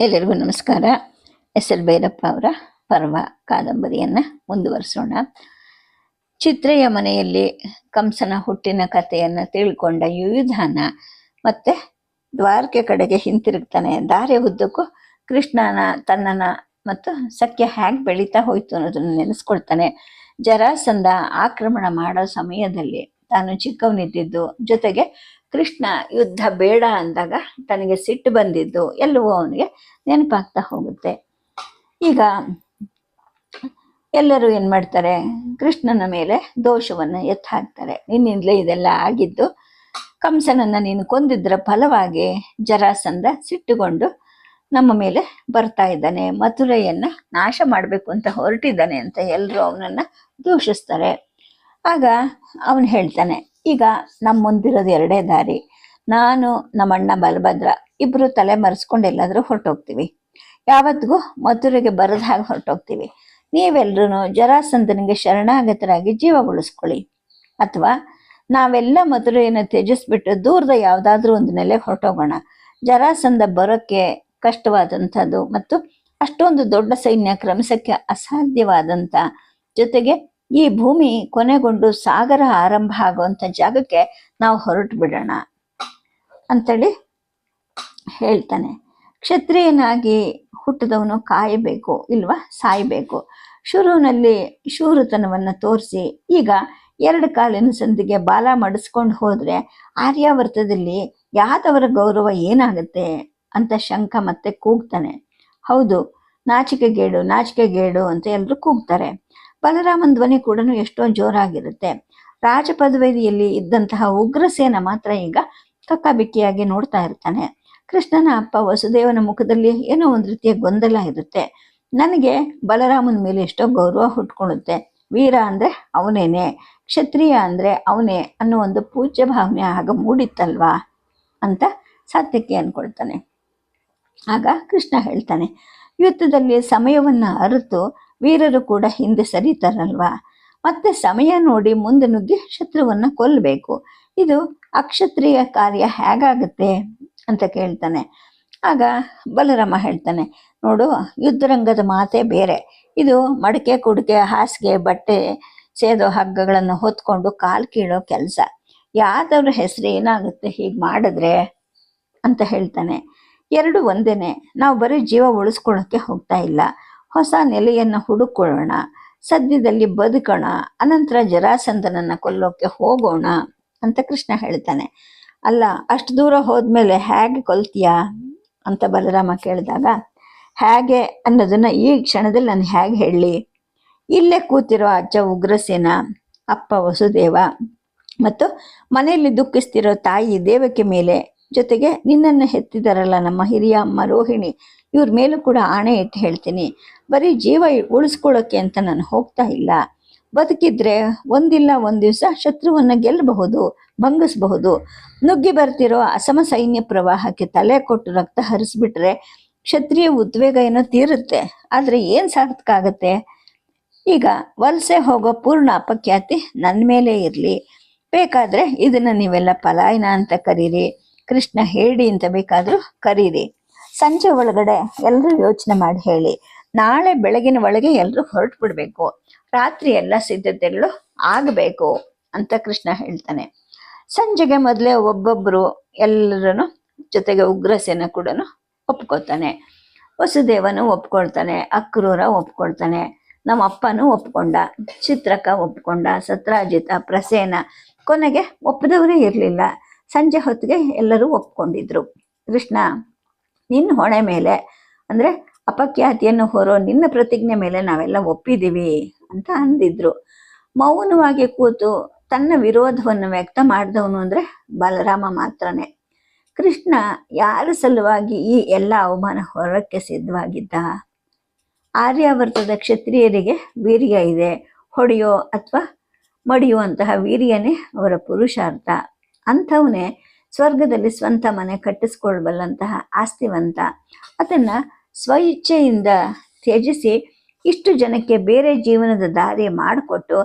ಎಲ್ಲರಿಗೂ ನಮಸ್ಕಾರ. S L Bhyrappa ಅವರ ಪರ್ವ ಕಾದಂಬರಿಯನ್ನು ಮುಂದುವರಿಸೋಣ. ಚಿತ್ರೆಯ ಮನೆಯಲ್ಲಿ ಕಂಸನ ಹುಟ್ಟಿನ ಕಥೆಯನ್ನು ತಿಳ್ಕೊಂಡ ಯುಯುಧಾನ ಮತ್ತೆ ದ್ವಾರಕೆ ಕಡೆಗೆ ಹಿಂತಿರುಗ್ತಾನೆ. ದಾರಿ ಉದ್ದಕ್ಕೂ ಕೃಷ್ಣನ, ತನ್ನನ ಮತ್ತು ಸಖ್ಯ ಹ್ಯಾಗ್ ಬೆಳೀತಾ ಹೋಯ್ತು ಅನ್ನೋದನ್ನು ನೆನೆಸ್ಕೊಳ್ತಾನೆ. ಜರಾಸಂಧ ಆಕ್ರಮಣ ಮಾಡೋ ಸಮಯದಲ್ಲಿ ತಾನು ಚಿಕ್ಕವನಿದ್ದಿದ್ದು ಜೊತೆಗೆ ಕೃಷ್ಣ ಯುದ್ಧ ಬೇಡ ಅಂದಾಗ ತನಗೆ ಸಿಟ್ಟು ಬಂದಿದ್ದು ಎಲ್ಲವೂ ಅವನಿಗೆ ನೆನಪಾಗ್ತಾ ಹೋಗುತ್ತೆ. ಈಗ ಎಲ್ಲರೂ ಏನು ಮಾಡ್ತಾರೆ? ಕೃಷ್ಣನ ಮೇಲೆ ದೋಷವನ್ನು ಎತ್ತ ಹಾಕ್ತಾರೆ ನಿನ್ನಿಂದಲೇ ಇದೆಲ್ಲ ಆಗಿದ್ದು ಕಂಸನನ್ನು ನೀನು ಕೊಂದಿದ್ರ ಫಲವಾಗಿ ಜರಾಸಂದ ಸಿಟ್ಟುಕೊಂಡು ನಮ್ಮ ಮೇಲೆ ಬರ್ತಾ ಇದ್ದಾನೆ. ಮಥುರೆಯನ್ನು ನಾಶ ಮಾಡಬೇಕು ಅಂತ ಹೊರಟಿದ್ದಾನೆ ಅಂತ ಎಲ್ಲರೂ ಅವನನ್ನು ದೂಷಿಸ್ತಾರೆ. ಆಗ ಅವನು ಹೇಳ್ತಾನೆ ಈಗ ನಮ್ಮ ಮುಂದಿರೋದು ಎರಡೇ ದಾರಿ. ನಾನು, ನಮ್ಮಣ್ಣ ಬಲಭದ್ರ ಇಬ್ಬರು ತಲೆ ಮರೆಸ್ಕೊಂಡು ಎಲ್ಲಾದರೂ ಹೊರಟೋಗ್ತೀವಿ. ಯಾವತ್ತಿಗೂ ಮಧುರೆಗೆ ಬರದ ಹಾಗೆ ಹೊರಟೋಗ್ತೀವಿ. ನೀವೆಲ್ಲರೂ ಜರಾಸಂಧನಿಗೆ ಶರಣಾಗತರಾಗಿ ಜೀವ ಉಳಿಸ್ಕೊಳ್ಳಿ. ಅಥವಾ ನಾವೆಲ್ಲ ಮಧುರೆಯನ್ನು ತ್ಯಜಿಸ್ಬಿಟ್ಟು ದೂರದ ಯಾವುದಾದ್ರೂ ಒಂದು ನೆಲೆ ಹೊರಟೋಗೋಣ. ಜರಾಸಂಧ ಬರೋಕ್ಕೆ ಕಷ್ಟವಾದಂಥದ್ದು ಮತ್ತು ಅಷ್ಟೊಂದು ದೊಡ್ಡ ಸೈನ್ಯ ಕ್ರಮಿಸಕ್ಕೆ ಅಸಾಧ್ಯವಾದಂಥ ಜೊತೆಗೆ ಈ ಭೂಮಿ ಕೊನೆಗೊಂಡು ಸಾಗರ ಆರಂಭ ಆಗುವಂಥ ಜಾಗಕ್ಕೆ ನಾವು ಹೊರಟು ಬಿಡೋಣ ಅಂತೇಳಿ ಹೇಳ್ತಾನೆ. ಕ್ಷತ್ರಿಯನಾಗಿ ಹುಟ್ಟಿದವನು ಕಾಯಬೇಕು ಇಲ್ವಾ? ಸಾಯಬೇಕು. ಶುರುವಿನಲ್ಲಿ ಶೂರತನವನ್ನು ತೋರಿಸಿ, ಈಗ ಎರಡು ಕಾಲಿನ ಸಂದಿಗೆ ಬಾಲ ಮಡಿಸ್ಕೊಂಡು ಹೋದ್ರೆ ಆರ್ಯಾವರ್ತದಲ್ಲಿ ಯಾದವರ ಗೌರವ ಏನಾಗುತ್ತೆ ಅಂತ ಶಂಕ ಮತ್ತೆ ಕೂಗ್ತಾನೆ. ಹೌದು, ನಾಚಿಕೆಗೇಡು ನಾಚಿಕೆಗೇಡು ಅಂತ ಎಲ್ಲರೂ ಕೂಗ್ತಾರೆ. ಬಲರಾಮನ್ ಧ್ವನಿ ಕೂಡ ಎಷ್ಟೋ ಜೋರಾಗಿರುತ್ತೆ. ರಾಜ ಪದವಿಯಲ್ಲಿ ಇದ್ದಂತಹ ಉಗ್ರಸೇನ ಮಾತ್ರ ಈಗ ಕಕ್ಕಾಬಿಕ್ಕಿಯಾಗಿ ನೋಡ್ತಾ ಇರ್ತಾನೆ. ಕೃಷ್ಣನ ಅಪ್ಪ ವಸುದೇವನ ಮುಖದಲ್ಲಿ ಏನೋ ಒಂದು ರೀತಿಯ ಗೊಂದಲ ಇರುತ್ತೆ. ನನಗೆ ಬಲರಾಮನ ಮೇಲೆ ಎಷ್ಟೋ ಗೌರವ ಹುಟ್ಕೊಳ್ಳುತ್ತೆ. ವೀರ ಅಂದ್ರೆ ಅವನೇನೆ, ಕ್ಷತ್ರಿಯ ಅಂದ್ರೆ ಅವನೇ ಅನ್ನೋ ಒಂದು ಪೂಜ್ಯ ಭಾವನೆ ಆಗ ಮೂಡಿತ್ತಲ್ವಾ ಅಂತ ಸತ್ಯಕ್ಕೆ ಅನ್ಕೊಳ್ತಾನೆ. ಆಗ ಕೃಷ್ಣ ಹೇಳ್ತಾನೆ, ಯುದ್ಧದಲ್ಲಿ ಸಮಯವನ್ನ ಅರಿತು ವೀರರು ಕೂಡ ಹಿಂದೆ ಸರಿತಾರಲ್ವಾ? ಮತ್ತೆ ಸಮಯ ನೋಡಿ ಮುಂದೆ ನುಗ್ಗಿ ಶತ್ರುವನ್ನ ಕೊಲ್ಲಬೇಕು ಇದು ಅಕ್ಷತ್ರಿಯ ಕಾರ್ಯ ಹೇಗಾಗುತ್ತೆ ಅಂತ ಕೇಳ್ತಾನೆ. ಆಗ ಬಲರಾಮ ಹೇಳ್ತಾನೆ, ನೋಡು, ಯುದ್ಧರಂಗದ ಮಾತೇ ಬೇರೆ. ಇದು ಮಡಕೆ ಕುಡಿಕೆ ಹಾಸಿಗೆ ಬಟ್ಟೆ ಸೇದೋ ಹಗ್ಗಗಳನ್ನು ಹೊತ್ಕೊಂಡು ಕಾಲು ಕೀಳೋ ಕೆಲಸ. ಯಾವ್ದವ್ರ ಹೆಸರು ಏನಾಗುತ್ತೆ ಹೀಗೆ ಮಾಡಿದ್ರೆ? ಅಂತ ಹೇಳ್ತಾನೆ. ಎರಡು ಒಂದೇನೆ, ನಾವು ಬರೀ ಜೀವ ಉಳಿಸ್ಕೊಳ್ಳೋಕ್ಕೆ ಹೋಗ್ತಾ ಇಲ್ಲ. ಹೊಸ ನೆಲೆಯನ್ನು ಹುಡುಕೊಳ್ಳೋಣ ಸದ್ಯದಲ್ಲಿ ಬದುಕೋಣ, ಅನಂತರ ಜರಾಸಂದನನ್ನು ಕೊಲ್ಲೋಕೆ ಹೋಗೋಣ ಅಂತ ಕೃಷ್ಣ ಹೇಳ್ತಾನೆ. ಅಲ್ಲ, ಅಷ್ಟು ದೂರ ಹೋದ್ಮೇಲೆ ಹೇಗೆ ಕೊಲ್ತೀಯಾ ಅಂತ ಬಲರಾಮ ಕೇಳಿದಾಗ, ಹೇಗೆ ಅನ್ನೋದನ್ನು ಈ ಕ್ಷಣದಲ್ಲಿ ನಾನು ಹೇಗೆ ಹೇಳಲಿ? ಇಲ್ಲೇ ಕೂತಿರೋ ಅಜ್ಜ ಉಗ್ರಸೇನ, ಅಪ್ಪ ವಸುದೇವ ಮತ್ತು ಮನೆಯಲ್ಲಿ ದುಃಖಿಸ್ತಿರೋ ತಾಯಿ ದೇವಕ್ಕೆ ಮೇಲೆ ಜೊತೆಗೆ ನಿನ್ನನ್ನು ಹೆತ್ತಿದಾರಲ್ಲ ನಮ್ಮ ಹಿರಿಯ ಅಮ್ಮ ರೋಹಿಣಿ ಇವ್ರ ಮೇಲೂ ಕೂಡ ಆಣೆ ಇಟ್ಟು ಹೇಳ್ತೀನಿ. ಬರೀ ಜೀವ ಉಳಿಸ್ಕೊಳ್ಳೋಕೆ ಅಂತ ನಾನು ಹೋಗ್ತಾ ಇಲ್ಲ. ಬದುಕಿದ್ರೆ ಒಂದಿಲ್ಲ ಒಂದು ದಿವಸ ಶತ್ರುವನ್ನ ಗೆಲ್ಲಬಹುದು, ಭಂಗಿಸ್ಬಹುದು. ನುಗ್ಗಿ ಬರ್ತಿರೋ ಅಸಮ ಸೈನ್ಯ ಪ್ರವಾಹಕ್ಕೆ ತಲೆ ಕೊಟ್ಟು ರಕ್ತ ಹರಿಸ್ಬಿಟ್ರೆ ಕ್ಷತ್ರಿಯ ಉದ್ವೇಗ ಏನೋ ತೀರುತ್ತೆ. ಆದರೆ ಏನು ಸಾರ್ಥಕ ಆಗುತ್ತೆ ಈಗ ವಲಸೆ ಹೋಗೋ ಪೂರ್ಣ ಅಪಖ್ಯಾತಿ ನನ್ನ ಮೇಲೆ ಇರ್ಲಿ. ಬೇಕಾದ್ರೆ ಇದನ್ನ ನೀವೆಲ್ಲ ಪಲಾಯನ ಅಂತ ಕರೀರಿ. ಕೃಷ್ಣ ಹೇಳಿ ಅಂತ ಬೇಕಾದ್ರೂ ಕರೀರಿ. ಸಂಜೆ ಒಳಗಡೆ ಎಲ್ಲರೂ ಯೋಚನೆ ಮಾಡಿ ಹೇಳಿ. ನಾಳೆ ಬೆಳಗಿನ ಒಳಗೆ ಎಲ್ಲರೂ ಹೊರಟು ಬಿಡಬೇಕು. ರಾತ್ರಿ ಎಲ್ಲ ಸಿದ್ಧತೆಗಳು ಆಗಬೇಕು ಅಂತ ಕೃಷ್ಣ ಹೇಳ್ತಾನೆ. ಸಂಜೆಗೆ ಮೊದಲೇ ಒಬ್ಬೊಬ್ಬರು ಎಲ್ಲರೂ ಜೊತೆಗೆ ಉಗ್ರಸೇನ ಕೂಡ ಒಪ್ಕೋತಾನೆ ವಸುದೇವನು ಒಪ್ಕೊಳ್ತಾನೆ, ಅಕ್ರೂರ ಒಪ್ಕೊಳ್ತಾನೆ, ನಮ್ಮ ಅಪ್ಪನೂ ಒಪ್ಕೊಂಡ, ಚಿತ್ರಕ ಒಪ್ಕೊಂಡ, ಸತ್ರಾಜಿತ, ಪ್ರಸೇನ ಕೊನೆಗೆ ಒಪ್ಪದವರೇ ಇರಲಿಲ್ಲ. ಸಂಜೆ ಹೊತ್ತಿಗೆ ಎಲ್ಲರೂ ಒಪ್ಕೊಂಡಿದ್ರು. ಕೃಷ್ಣ ನಿನ್ನ ಹೊಣೆ ಮೇಲೆ, ಅಂದ್ರೆ ಅಪಖ್ಯಾತಿಯನ್ನು ಹೊರೋ ನಿನ್ನ ಪ್ರತಿಜ್ಞೆ ಮೇಲೆ ನಾವೆಲ್ಲ ಒಪ್ಪಿದ್ದೀವಿ ಅಂತ ಅಂದಿದ್ರು. ಮೌನವಾಗಿ ಕೂತು ತನ್ನ ವಿರೋಧವನ್ನು ವ್ಯಕ್ತ ಮಾಡಿದವನು ಅಂದ್ರೆ ಬಲರಾಮ ಮಾತ್ರನೇ. ಕೃಷ್ಣ ಯಾರ ಸಲುವಾಗಿ ಈ ಎಲ್ಲ ಅವಮಾನ ಹೊರಕ್ಕೆ ಸಿದ್ಧವಾಗಿದ್ದ? ಆರ್ಯಾವರ್ತದ ಕ್ಷತ್ರಿಯರಿಗೆ ವೀರ್ಯ ಇದೆ, ಹೊಡೆಯೋ ಅಥವಾ ಮಡಿಯುವಂತಹ ವೀರ್ಯನೇ ಅವರ ಪುರುಷಾರ್ಥ. ಅಂಥವನೇ ಸ್ವರ್ಗದಲ್ಲಿ ಸ್ವಂತ ಮನೆ ಕಟ್ಟಿಸ್ಕೊಳ್ಬಲ್ಲಂತಹ ಆಸ್ತಿವಂತ. ಅದನ್ನ ಸ್ವಇಚ್ಛೆಯಿಂದ ತ್ಯಜಿಸಿ ಇಷ್ಟು ಜನಕ್ಕೆ ಬೇರೆ ಜೀವನದ ದಾರಿ ಮಾಡಿಕೊಟ್ಟು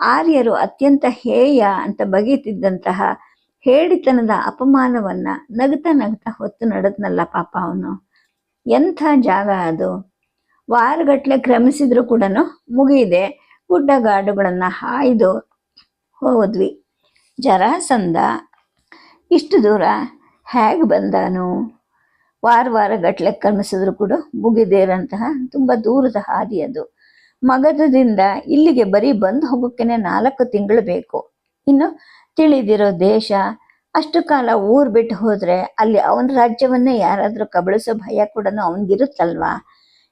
ಆರ್ಯರು ಅತ್ಯಂತ ಹೇಯ ಅಂತ ಬಗೆಯುತ್ತಿದ್ದಂತಹ ಹೇಳಿತನದ ಅಪಮಾನವನ್ನು ನಗತ ನಗ್ತಾ ಹೊತ್ತು ನಡೆದ್ನಲ್ಲ ಪಾಪ ಅವನು. ಎಂಥ ಜಾಗ ಅದು? ವಾರಗಟ್ಲೆ ಕ್ರಮಿಸಿದ್ರೂ ಕೂಡ ಮುಗಿದೆ ಗುಡ್ಡಗಾಡುಗಳನ್ನು ಹಾಯ್ದು ಹೋದ್ವಿ. ಜರಾಸಂಧ ಇಷ್ಟು ದೂರ ಹೇಗೆ ಬಂದಾನು? ವಾರ ವಾರ ಗಟ್ಟಲೆ ಕರ್ಮಿಸಿದ್ರು ಕೂಡ ಮುಗಿದೇ ಇರೋಂತಹ ತುಂಬ ದೂರದ ಹಾದಿ ಅದು. ಮಗದದಿಂದ ಇಲ್ಲಿಗೆ ಬರೀ ಬಂದು ಹೋಗೋಕ್ಕೇನೆ ನಾಲ್ಕು ತಿಂಗಳು ಬೇಕು. ಇನ್ನು ತಿಳಿದಿರೋ ದೇಶ, ಅಷ್ಟು ಕಾಲ ಊರು ಬಿಟ್ಟು ಹೋದರೆ ಅಲ್ಲಿ ಅವನ ರಾಜ್ಯವನ್ನೇ ಯಾರಾದರೂ ಕಬಳಿಸೋ ಭಯ ಕೂಡ ಅವನಿಗಿರುತ್ತಲ್ವಾ?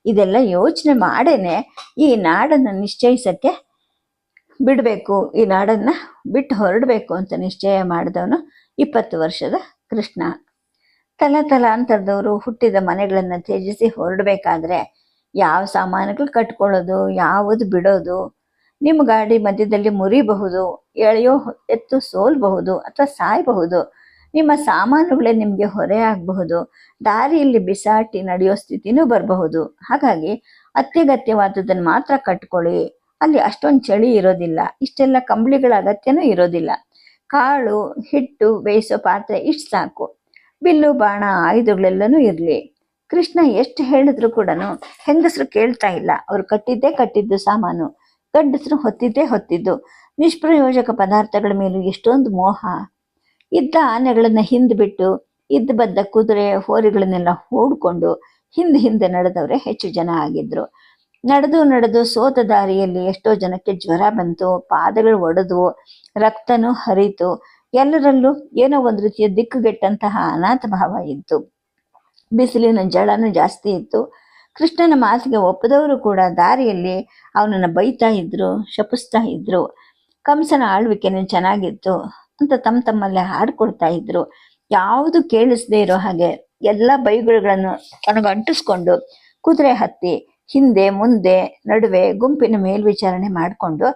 ಇದೆಲ್ಲ ಯೋಚನೆ ಮಾಡೇನೆ. ಈ ನಾಡನ್ನು ನಿಶ್ಚಯಿಸಕ್ಕೆ ಬಿಡಬೇಕು, ಈ ನಾಡನ್ನ ಬಿಟ್ಟು ಹೊರಡಬೇಕು ಅಂತ ನಿಶ್ಚಯ ಮಾಡಿದವನು ಇಪ್ಪತ್ತು ವರ್ಷದ ಕೃಷ್ಣ. ತಲ ತಲಾಂತರದವರು ಹುಟ್ಟಿದ ಮನೆಗಳನ್ನು ತ್ಯಜಿಸಿ ಹೊರಡಬೇಕಾದ್ರೆ ಯಾವ ಸಾಮಾನುಗಳು ಕಟ್ಕೊಳ್ಳೋದು, ಯಾವುದು ಬಿಡೋದು, ನಿಮ್ಮ ಗಾಡಿ ಮಧ್ಯದಲ್ಲಿ ಮುರಿಬಹುದು, ಎಳೆಯೋ ಎತ್ತು ಸೋಲ್ಬಹುದು ಅಥವಾ ಸಾಯಬಹುದು, ನಿಮ್ಮ ಸಾಮಾನುಗಳೇ ನಿಮಗೆ ಹೊರೆ ಆಗಬಹುದು, ದಾರಿಯಲ್ಲಿ ಬಿಸಾಟಿ ನಡೆಯೋ ಸ್ಥಿತಿನೂ ಬರಬಹುದು. ಹಾಗಾಗಿ ಅತ್ಯಗತ್ಯವಾದದನ್ನು ಮಾತ್ರ ಕಟ್ಕೊಳ್ಳಿ. ಅಲ್ಲಿ ಅಷ್ಟೊಂದು ಚಳಿ ಇರೋದಿಲ್ಲ. ಇಷ್ಟೆಲ್ಲ ಕಂಬಳಿಗಳ ಅಗತ್ಯನೂ ಇರೋದಿಲ್ಲ. ಕಾಳು, ಹಿಟ್ಟು, ಬೇಯಿಸೋ ಪಾತ್ರೆ ಇಷ್ಟು ಸಾಕು. ಬಿಲ್ಲು, ಬಾಣ, ಆಯುಧಗಳೆಲ್ಲನೂ ಇರಲಿ. ಕೃಷ್ಣ ಎಷ್ಟು ಹೇಳಿದ್ರು ಕೂಡ ಹೆಂಗಸರು ಕೇಳ್ತಾ ಇಲ್ಲ. ಅವರು ಕಟ್ಟಿದ್ದೇ ಕಟ್ಟಿದ್ದು ಸಾಮಾನು. ಗಂಡಸರು ಹೊತ್ತಿದ್ದೇ ಹೊತ್ತಿದ್ದು. ನಿಷ್ಪ್ರಯೋಜಕ ಪದಾರ್ಥಗಳ ಮೇಲೂ ಎಷ್ಟೊಂದು ಮೋಹ. ಇದ್ದ ಆನೆಗಳನ್ನ ಹಿಂದೆ ಬಿಟ್ಟು ಇದ್ದ ಬದ್ದ ಕುದುರೆ, ಹೋರಿಗಳನ್ನೆಲ್ಲ ಹೂಡ್ಕೊಂಡು ಹಿಂದೆ ಹಿಂದೆ ನಡೆದವರೇ ಹೆಚ್ಚು ಜನ ಆಗಿದ್ರು. ನಡೆದು ನಡೆದು ಸೋತ ದಾರಿಯಲ್ಲಿ ಎಷ್ಟೋ ಜನಕ್ಕೆ ಜ್ವರ ಬಂತು, ಪಾದಗಳು ಒಡೆದು ರಕ್ತನೂ ಹರಿತು. ಎಲ್ಲರಲ್ಲೂ ಏನೋ ಒಂದು ರೀತಿಯ ದಿಕ್ಕುಗೆಟ್ಟಂತಹ ಅನಾಥ ಭಾವ ಇತ್ತು. ಬಿಸಿಲಿನ ಜಳನೂ ಜಾಸ್ತಿ ಇತ್ತು. ಕೃಷ್ಣನ ಮಾತಿಗೆ ಒಪ್ಪದವರು ಕೂಡ ದಾರಿಯಲ್ಲಿ ಅವನನ್ನು ಬೈತಾ ಇದ್ರು, ಶಪಿಸ್ತಾ ಇದ್ರು. ಕಂಸನ ಆಳ್ವಿಕೆನೂ ಚೆನ್ನಾಗಿತ್ತು ಅಂತ ತಮ್ಮ ತಮ್ಮಲ್ಲೇ ಹಾಡ್ಕೊಳ್ತಾ ಇದ್ರು. ಯಾವುದು ಕೇಳಿಸದೇ ಇರೋ ಹಾಗೆ ಎಲ್ಲ ಬೈಗುಳುಗಳನ್ನು ತನಗೆ ಅಂಟಿಸ್ಕೊಂಡು ಕುದುರೆ ಹತ್ತಿ, ಹಿಂದೆ, ಮುಂದೆ, ನಡುವೆ ಗುಂಪಿನ ಮೇಲ್ವಿಚಾರಣೆ ಮಾಡಿಕೊಂಡು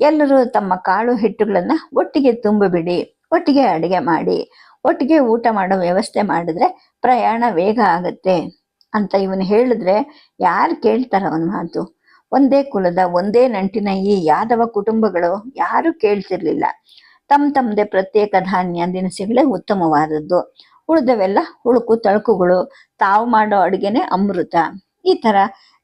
ಎಲ್ಲರೂ ತಮ್ಮ ಕಾಳು ಹಿಟ್ಟುಗಳನ್ನ ಒಟ್ಟಿಗೆ ತುಂಬಿಬಿಡಿ, ಒಟ್ಟಿಗೆ ಅಡಿಗೆ ಮಾಡಿ, ಒಟ್ಟಿಗೆ ಊಟ ಮಾಡೋ ವ್ಯವಸ್ಥೆ ಮಾಡಿದ್ರೆ ಪ್ರಯಾಣ ವೇಗ ಆಗುತ್ತೆ. ಅಂತ ಇವನು ಹೇಳಿದ್ರೆ ಯಾರು ಕೇಳ್ತಾರ ಅವನ ಮಾತು? ಒಂದೇ ಕುಲದ, ಒಂದೇ ನಂಟಿನ ಈ ಯಾದವ ಕುಟುಂಬಗಳು ಯಾರು ಕೇಳ್ತಿರ್ಲಿಲ್ಲ. ತಮ್ಮ ತಮ್ಮದೇ ಪ್ರತ್ಯೇಕ ಧಾನ್ಯ ದಿನಸಿಗಳೇ ಉತ್ತಮವಾದದ್ದು. ಉಳಿದವೆಲ್ಲ ಹುಳುಕು, ತಳುಕುಗಳು, ತಾವು ಮಾಡೋ ಅಡುಗೆನೆ ಅಮೃತ. ಈ ಥರ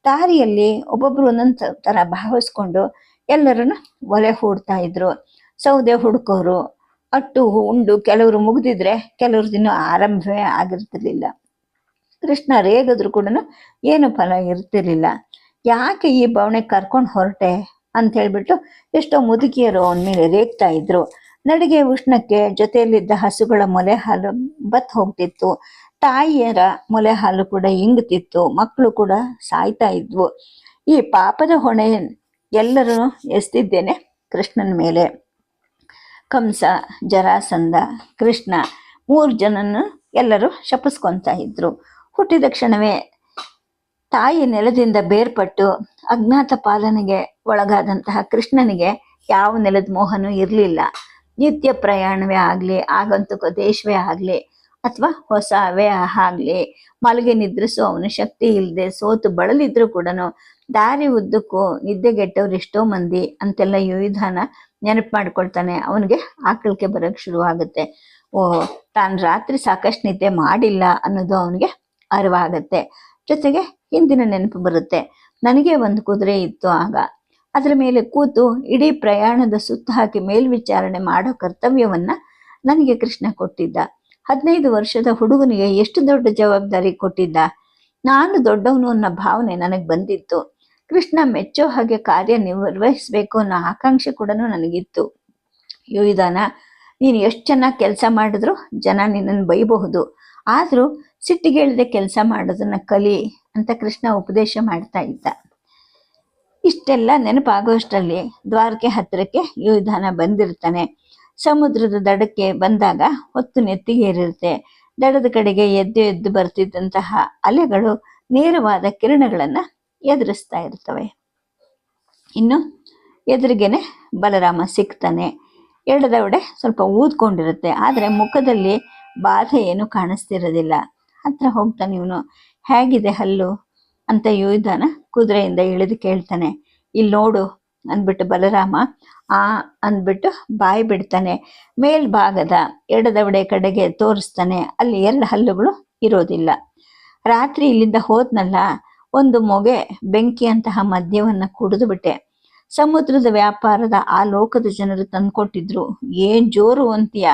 ದಾರಿಯಲ್ಲಿ ಒಬ್ಬೊಬ್ರು ಒಂದೊಂದು ಥರ ಭಾವಿಸ್ಕೊಂಡು ಎಲ್ಲರನ್ನ ಒಲೆ ಹೂಡ್ತಾ ಇದ್ರು. ಸೌದೆ ಹುಡುಕೋರು, ಅಟ್ಟು ಉಂಡು ಕೆಲವರು ಮುಗಿದಿದ್ರೆ ಕೆಲವ್ರು ದಿನ ಆರಂಭವೇ ಆಗಿರ್ತಿರ್ಲಿಲ್ಲ. ಕೃಷ್ಣ ರೇಗಿದ್ರು ಕೂಡ ಏನು ಫಲ ಇರ್ತಿರ್ಲಿಲ್ಲ. ಯಾಕೆ ಈ ಬವಣೆ ಕರ್ಕೊಂಡು ಹೊರಟೆ ಅಂತ ಹೇಳ್ಬಿಟ್ಟು ಎಷ್ಟೋ ಮುದುಕಿಯರು ಅವನ ಮೇಲೆ ರೇಗ್ತಾ ಇದ್ರು. ನಡಿಗೆ ಉಷ್ಣಕ್ಕೆ ಜೊತೆಯಲ್ಲಿದ್ದ ಹಸುಗಳ ಮೊಲೆ ಹಾಲು ಬತ್ ಹೋಗ್ತಿತ್ತು. ತಾಯಿಯರ ಮೊಲೆ ಹಾಲು ಕೂಡ ಇಂಗ್ತಿತ್ತು. ಮಕ್ಕಳು ಕೂಡ ಸಾಯ್ತಾ ಇದ್ವು. ಈ ಪಾಪದ ಹೊಣೆ ಎಲ್ಲರೂ ಎಸ್ತಿದ್ದೇನೆ ಕೃಷ್ಣನ ಮೇಲೆ. ಕಂಸ ಜರಾಸಂಧ ಕೃಷ್ಣ ಮೂರು ಜನನ್ನು ಎಲ್ಲರೂ ಶಪಿಸ್ಕೊಂತ ಇದ್ರು. ಹುಟ್ಟಿದ ಕ್ಷಣವೇ ತಾಯಿ ನೆಲದಿಂದ ಬೇರ್ಪಟ್ಟು ಅಜ್ಞಾತ ಪಾಲನೆಗೆ ಒಳಗಾದಂತಹ ಕೃಷ್ಣನಿಗೆ ಯಾವ ನೆಲದ ಮೋಹನೂ ಇರಲಿಲ್ಲ. ನಿತ್ಯ ಪ್ರಯಾಣವೇ ಆಗಲಿ, ಆಗಂತುಕ ದೇಶವೇ ಆಗಲಿ, ಅಥವಾ ಹೊಸವೇ ಆಗಲಿ, ಮಲಗಿ ನಿದ್ರಿಸೋ ಅವನ ಶಕ್ತಿ ಇಲ್ಲದೆ ಸೋತು ಬಳಲಿದ್ರು ಕೂಡ ದಾರಿ ಉದ್ದಕ್ಕೂ ನಿದ್ದೆಗೆಟ್ಟವ್ರು ಎಷ್ಟೋ ಮಂದಿ ಅಂತೆಲ್ಲ ವಿಧಾನ ನೆನಪು ಮಾಡ್ಕೊಳ್ತಾನೆ. ಅವನಿಗೆ ಆಕಳಿಕೆ ಬರೋಕ್ಕೆ ಶುರು ಆಗುತ್ತೆ ಓ ತಾನು ರಾತ್ರಿ ಸಾಕಷ್ಟು ನಿದ್ದೆ ಮಾಡಿಲ್ಲ ಅನ್ನೋದು ಅವನಿಗೆ ಅರಿವಾಗತ್ತೆ. ಜೊತೆಗೆ ಹಿಂದಿನ ನೆನಪು ಬರುತ್ತೆ. ನನಗೆ ಒಂದು ಕುದುರೆ ಇತ್ತು ಆಗ. ಅದರ ಮೇಲೆ ಕೂತು ಇಡೀ ಪ್ರಯಾಣದ ಸುತ್ತ ಹಾಕಿ ಮೇಲ್ವಿಚಾರಣೆ ಮಾಡೋ ಕರ್ತವ್ಯವನ್ನ ನನಗೆ ಕೃಷ್ಣ ಕೊಟ್ಟಿದ್ದ. ಹದಿನೈದು ವರ್ಷದ ಹುಡುಗನಿಗೆ ಎಷ್ಟು ದೊಡ್ಡ ಜವಾಬ್ದಾರಿ ಕೊಟ್ಟಿದ್ದ? ನಾನು ದೊಡ್ಡವನು ಅನ್ನೋ ಭಾವನೆ ನನಗೆ ಬಂದಿತ್ತು. ಕೃಷ್ಣ ಮೆಚ್ಚೋ ಹಾಗೆ ಕಾರ್ಯ ನಿರ್ವಹಿಸಬೇಕು ಅನ್ನೋ ಆಕಾಂಕ್ಷೆ ಕೂಡ ನನಗಿತ್ತು. ಯುವಿಧಾನ ನೀನು ಎಷ್ಟು ಚೆನ್ನಾಗಿ ಕೆಲಸ ಮಾಡಿದ್ರು ಜನ ನಿನ್ನನ್ನು ಬೈಬಹುದು. ಆದರೂ ಸಿಟ್ಟಿಗೇಳದೆ ಕೆಲಸ ಮಾಡೋದನ್ನು ಕಲಿ ಅಂತ ಕೃಷ್ಣ ಉಪದೇಶ ಮಾಡ್ತಾ ಇದ್ದ. ಇಷ್ಟೆಲ್ಲ ನೆನಪಾಗೋಷ್ಟರಲ್ಲಿ ದ್ವಾರಕೆ ಹತ್ತಿರಕ್ಕೆ ಯುವಿಧಾನ ಬಂದಿರ್ತಾನೆ. ಸಮುದ್ರದ ದಡಕ್ಕೆ ಬಂದಾಗ ಹೊತ್ತು ನೆತ್ತಿಗೇರಿರುತ್ತೆ. ದಡದ ಕಡೆಗೆ ಎದ್ದು ಎದ್ದು ಬರ್ತಿದ್ದಂತಹ ಅಲೆಗಳು ನೇರವಾದ ಕಿರಣಗಳನ್ನ ಎದುರಿಸ್ತಾ ಇರ್ತವೆ. ಇನ್ನು ಎದುರಿಗೆನೆ ಬಲರಾಮ ಸಿಗ್ತಾನೆ. ಎಡದವಡೆ ಸ್ವಲ್ಪ ಊದ್ಕೊಂಡಿರುತ್ತೆ. ಆದರೆ ಮುಖದಲ್ಲಿ ಬಾಧೆ ಏನು ಕಾಣಿಸ್ತಿರೋದಿಲ್ಲ. ಹತ್ರ ಹೋಗ್ತಾನೆ ಇವನು. ಹೇಗಿದೆ ಹಲ್ಲು? ಅಂತ ಯುದ್ಧನ ಕುದುರೆಯಿಂದ ಇಳಿದು ಕೇಳ್ತಾನೆ. ಇಲ್ಲಿ ನೋಡು, ಅಂದ್ಬಿಟ್ಟು ಬಲರಾಮ, ಆ, ಅಂದ್ಬಿಟ್ಟು ಬಾಯಿ ಬಿಡ್ತಾನೆ. ಮೇಲ್ಭಾಗದ ಎಡದವಡೆ ಕಡೆಗೆ ತೋರಿಸ್ತಾನೆ. ಅಲ್ಲಿ ಎರಡು ಹಲ್ಲುಗಳು ಇರೋದಿಲ್ಲ. ರಾತ್ರಿ ಇಲ್ಲಿಂದ ಹೋದ್ನಲ್ಲ ಒಂದು ಮೊಗೆ ಬೆಂಕಿಯಂತಹ ಮದ್ಯವನ್ನು ಕುಡಿದು ಬಿಟ್ಟೆ. ಸಮುದ್ರದ ವ್ಯಾಪಾರದ ಆ ಲೋಕದ ಜನರು ತಂದ್ಕೊಟ್ಟಿದ್ರು, ಏನ್ ಜೋರು ಅಂತೀಯ?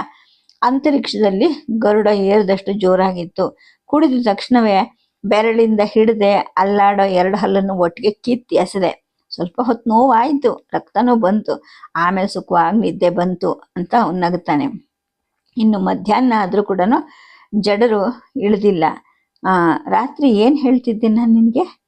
ಅಂತರಿಕ್ಷದಲ್ಲಿ ಗರುಡ ಏರಿದಷ್ಟು ಜೋರಾಗಿತ್ತು. ಕುಡಿದ ತಕ್ಷಣವೇ ಬೆರಳಿಂದ ಹಿಡದೆ ಅಲ್ಲಾಡೋ ಎರಡು ಹಲ್ಲನ್ನು ಒಟ್ಟಿಗೆ ಕಿತ್ತಿ ಎಸೆದೆ. ಸ್ವಲ್ಪ ಹೊತ್ತು ನೋವಾಯ್ತು, ರಕ್ತನೂ ಬಂತು, ಆಮೇಲೆ ಸುಖವಾಗಿ ನಿದ್ದೆ ಬಂತು ಅಂತ ನಗುತ್ತಾನೆ ಇನ್ನು ಮಧ್ಯಾಹ್ನ ಆದರೂ ಕೂಡ ಜಡರು ಇಳಿದಿಲ್ಲ. ರಾತ್ರಿ ಏನು ಹೇಳ್ತಿದ್ದೆ ನಾನು ನಿನಗೆ?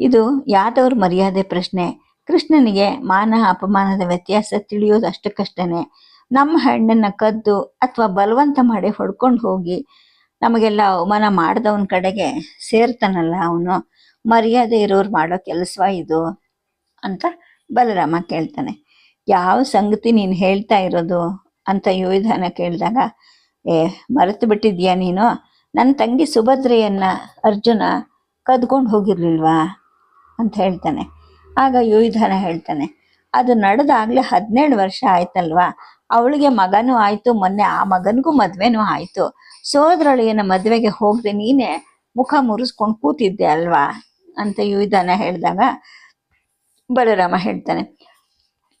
ಇದು ಯಾದವ್ರ ಮರ್ಯಾದೆ ಪ್ರಶ್ನೆ. ಕೃಷ್ಣನಿಗೆ ಮಾನ ಅಪಮಾನದ ವ್ಯತ್ಯಾಸ ತಿಳಿಯೋದು ಅಷ್ಟಕ್ಕಷ್ಟೇ ನಮ್ಮ ಹೆಣ್ಣನ್ನು ಕದ್ದು ಅಥವಾ ಬಲವಂತ ಮಾಡಿ ಹೊಡ್ಕೊಂಡು ಹೋಗಿ ನಮಗೆಲ್ಲ ಅವಮಾನ ಮಾಡಿದವನ ಕಡೆಗೆ ಸೇರ್ತಾನಲ್ಲ ಅವನು. ಮರ್ಯಾದೆ ಇರೋರು ಮಾಡೋ ಕೆಲಸವ ಇದು? ಅಂತ ಬಲರಾಮ ಕೇಳ್ತಾನೆ. ಯಾವ ಸಂಗತಿ ನೀನು ಹೇಳ್ತಾ ಇರೋದು? ಅಂತ ಯೋಧನ ಕೇಳಿದಾಗ, ಏ, ಮರೆತು ಬಿಟ್ಟಿದ್ಯಾ ನೀನು? ನನ್ನ ತಂಗಿ ಸುಭದ್ರೆಯನ್ನ ಅರ್ಜುನ ಕದ್ಕೊಂಡು ಹೋಗಿರ್ಲಿಲ್ವಾ ಅಂತ ಹೇಳ್ತಾನೆ. ಆಗ ಯುವಿಧಾನ ಹೇಳ್ತಾನೆ, ಅದು ನಡೆದಾಗ್ಲೇ ಹದಿನೇಳು ವರ್ಷ ಆಯ್ತಲ್ವಾ? ಅವಳಿಗೆ ಮಗನೂ ಆಯಿತು, ಮೊನ್ನೆ ಆ ಮಗನಿಗೂ ಮದುವೆನೂ ಆಯಿತು. ಸೋದರಳಿಯನ ಮದುವೆಗೆ ಹೋಗದೆ ನೀನೇ ಮುಖ ಮುರಿಸ್ಕೊಂಡು ಕೂತಿದ್ದೆ ಅಲ್ವಾ? ಅಂತ ಯುವಿಧಾನ ಹೇಳಿದಾಗ ಬಲರಾಮ ಹೇಳ್ತಾನೆ,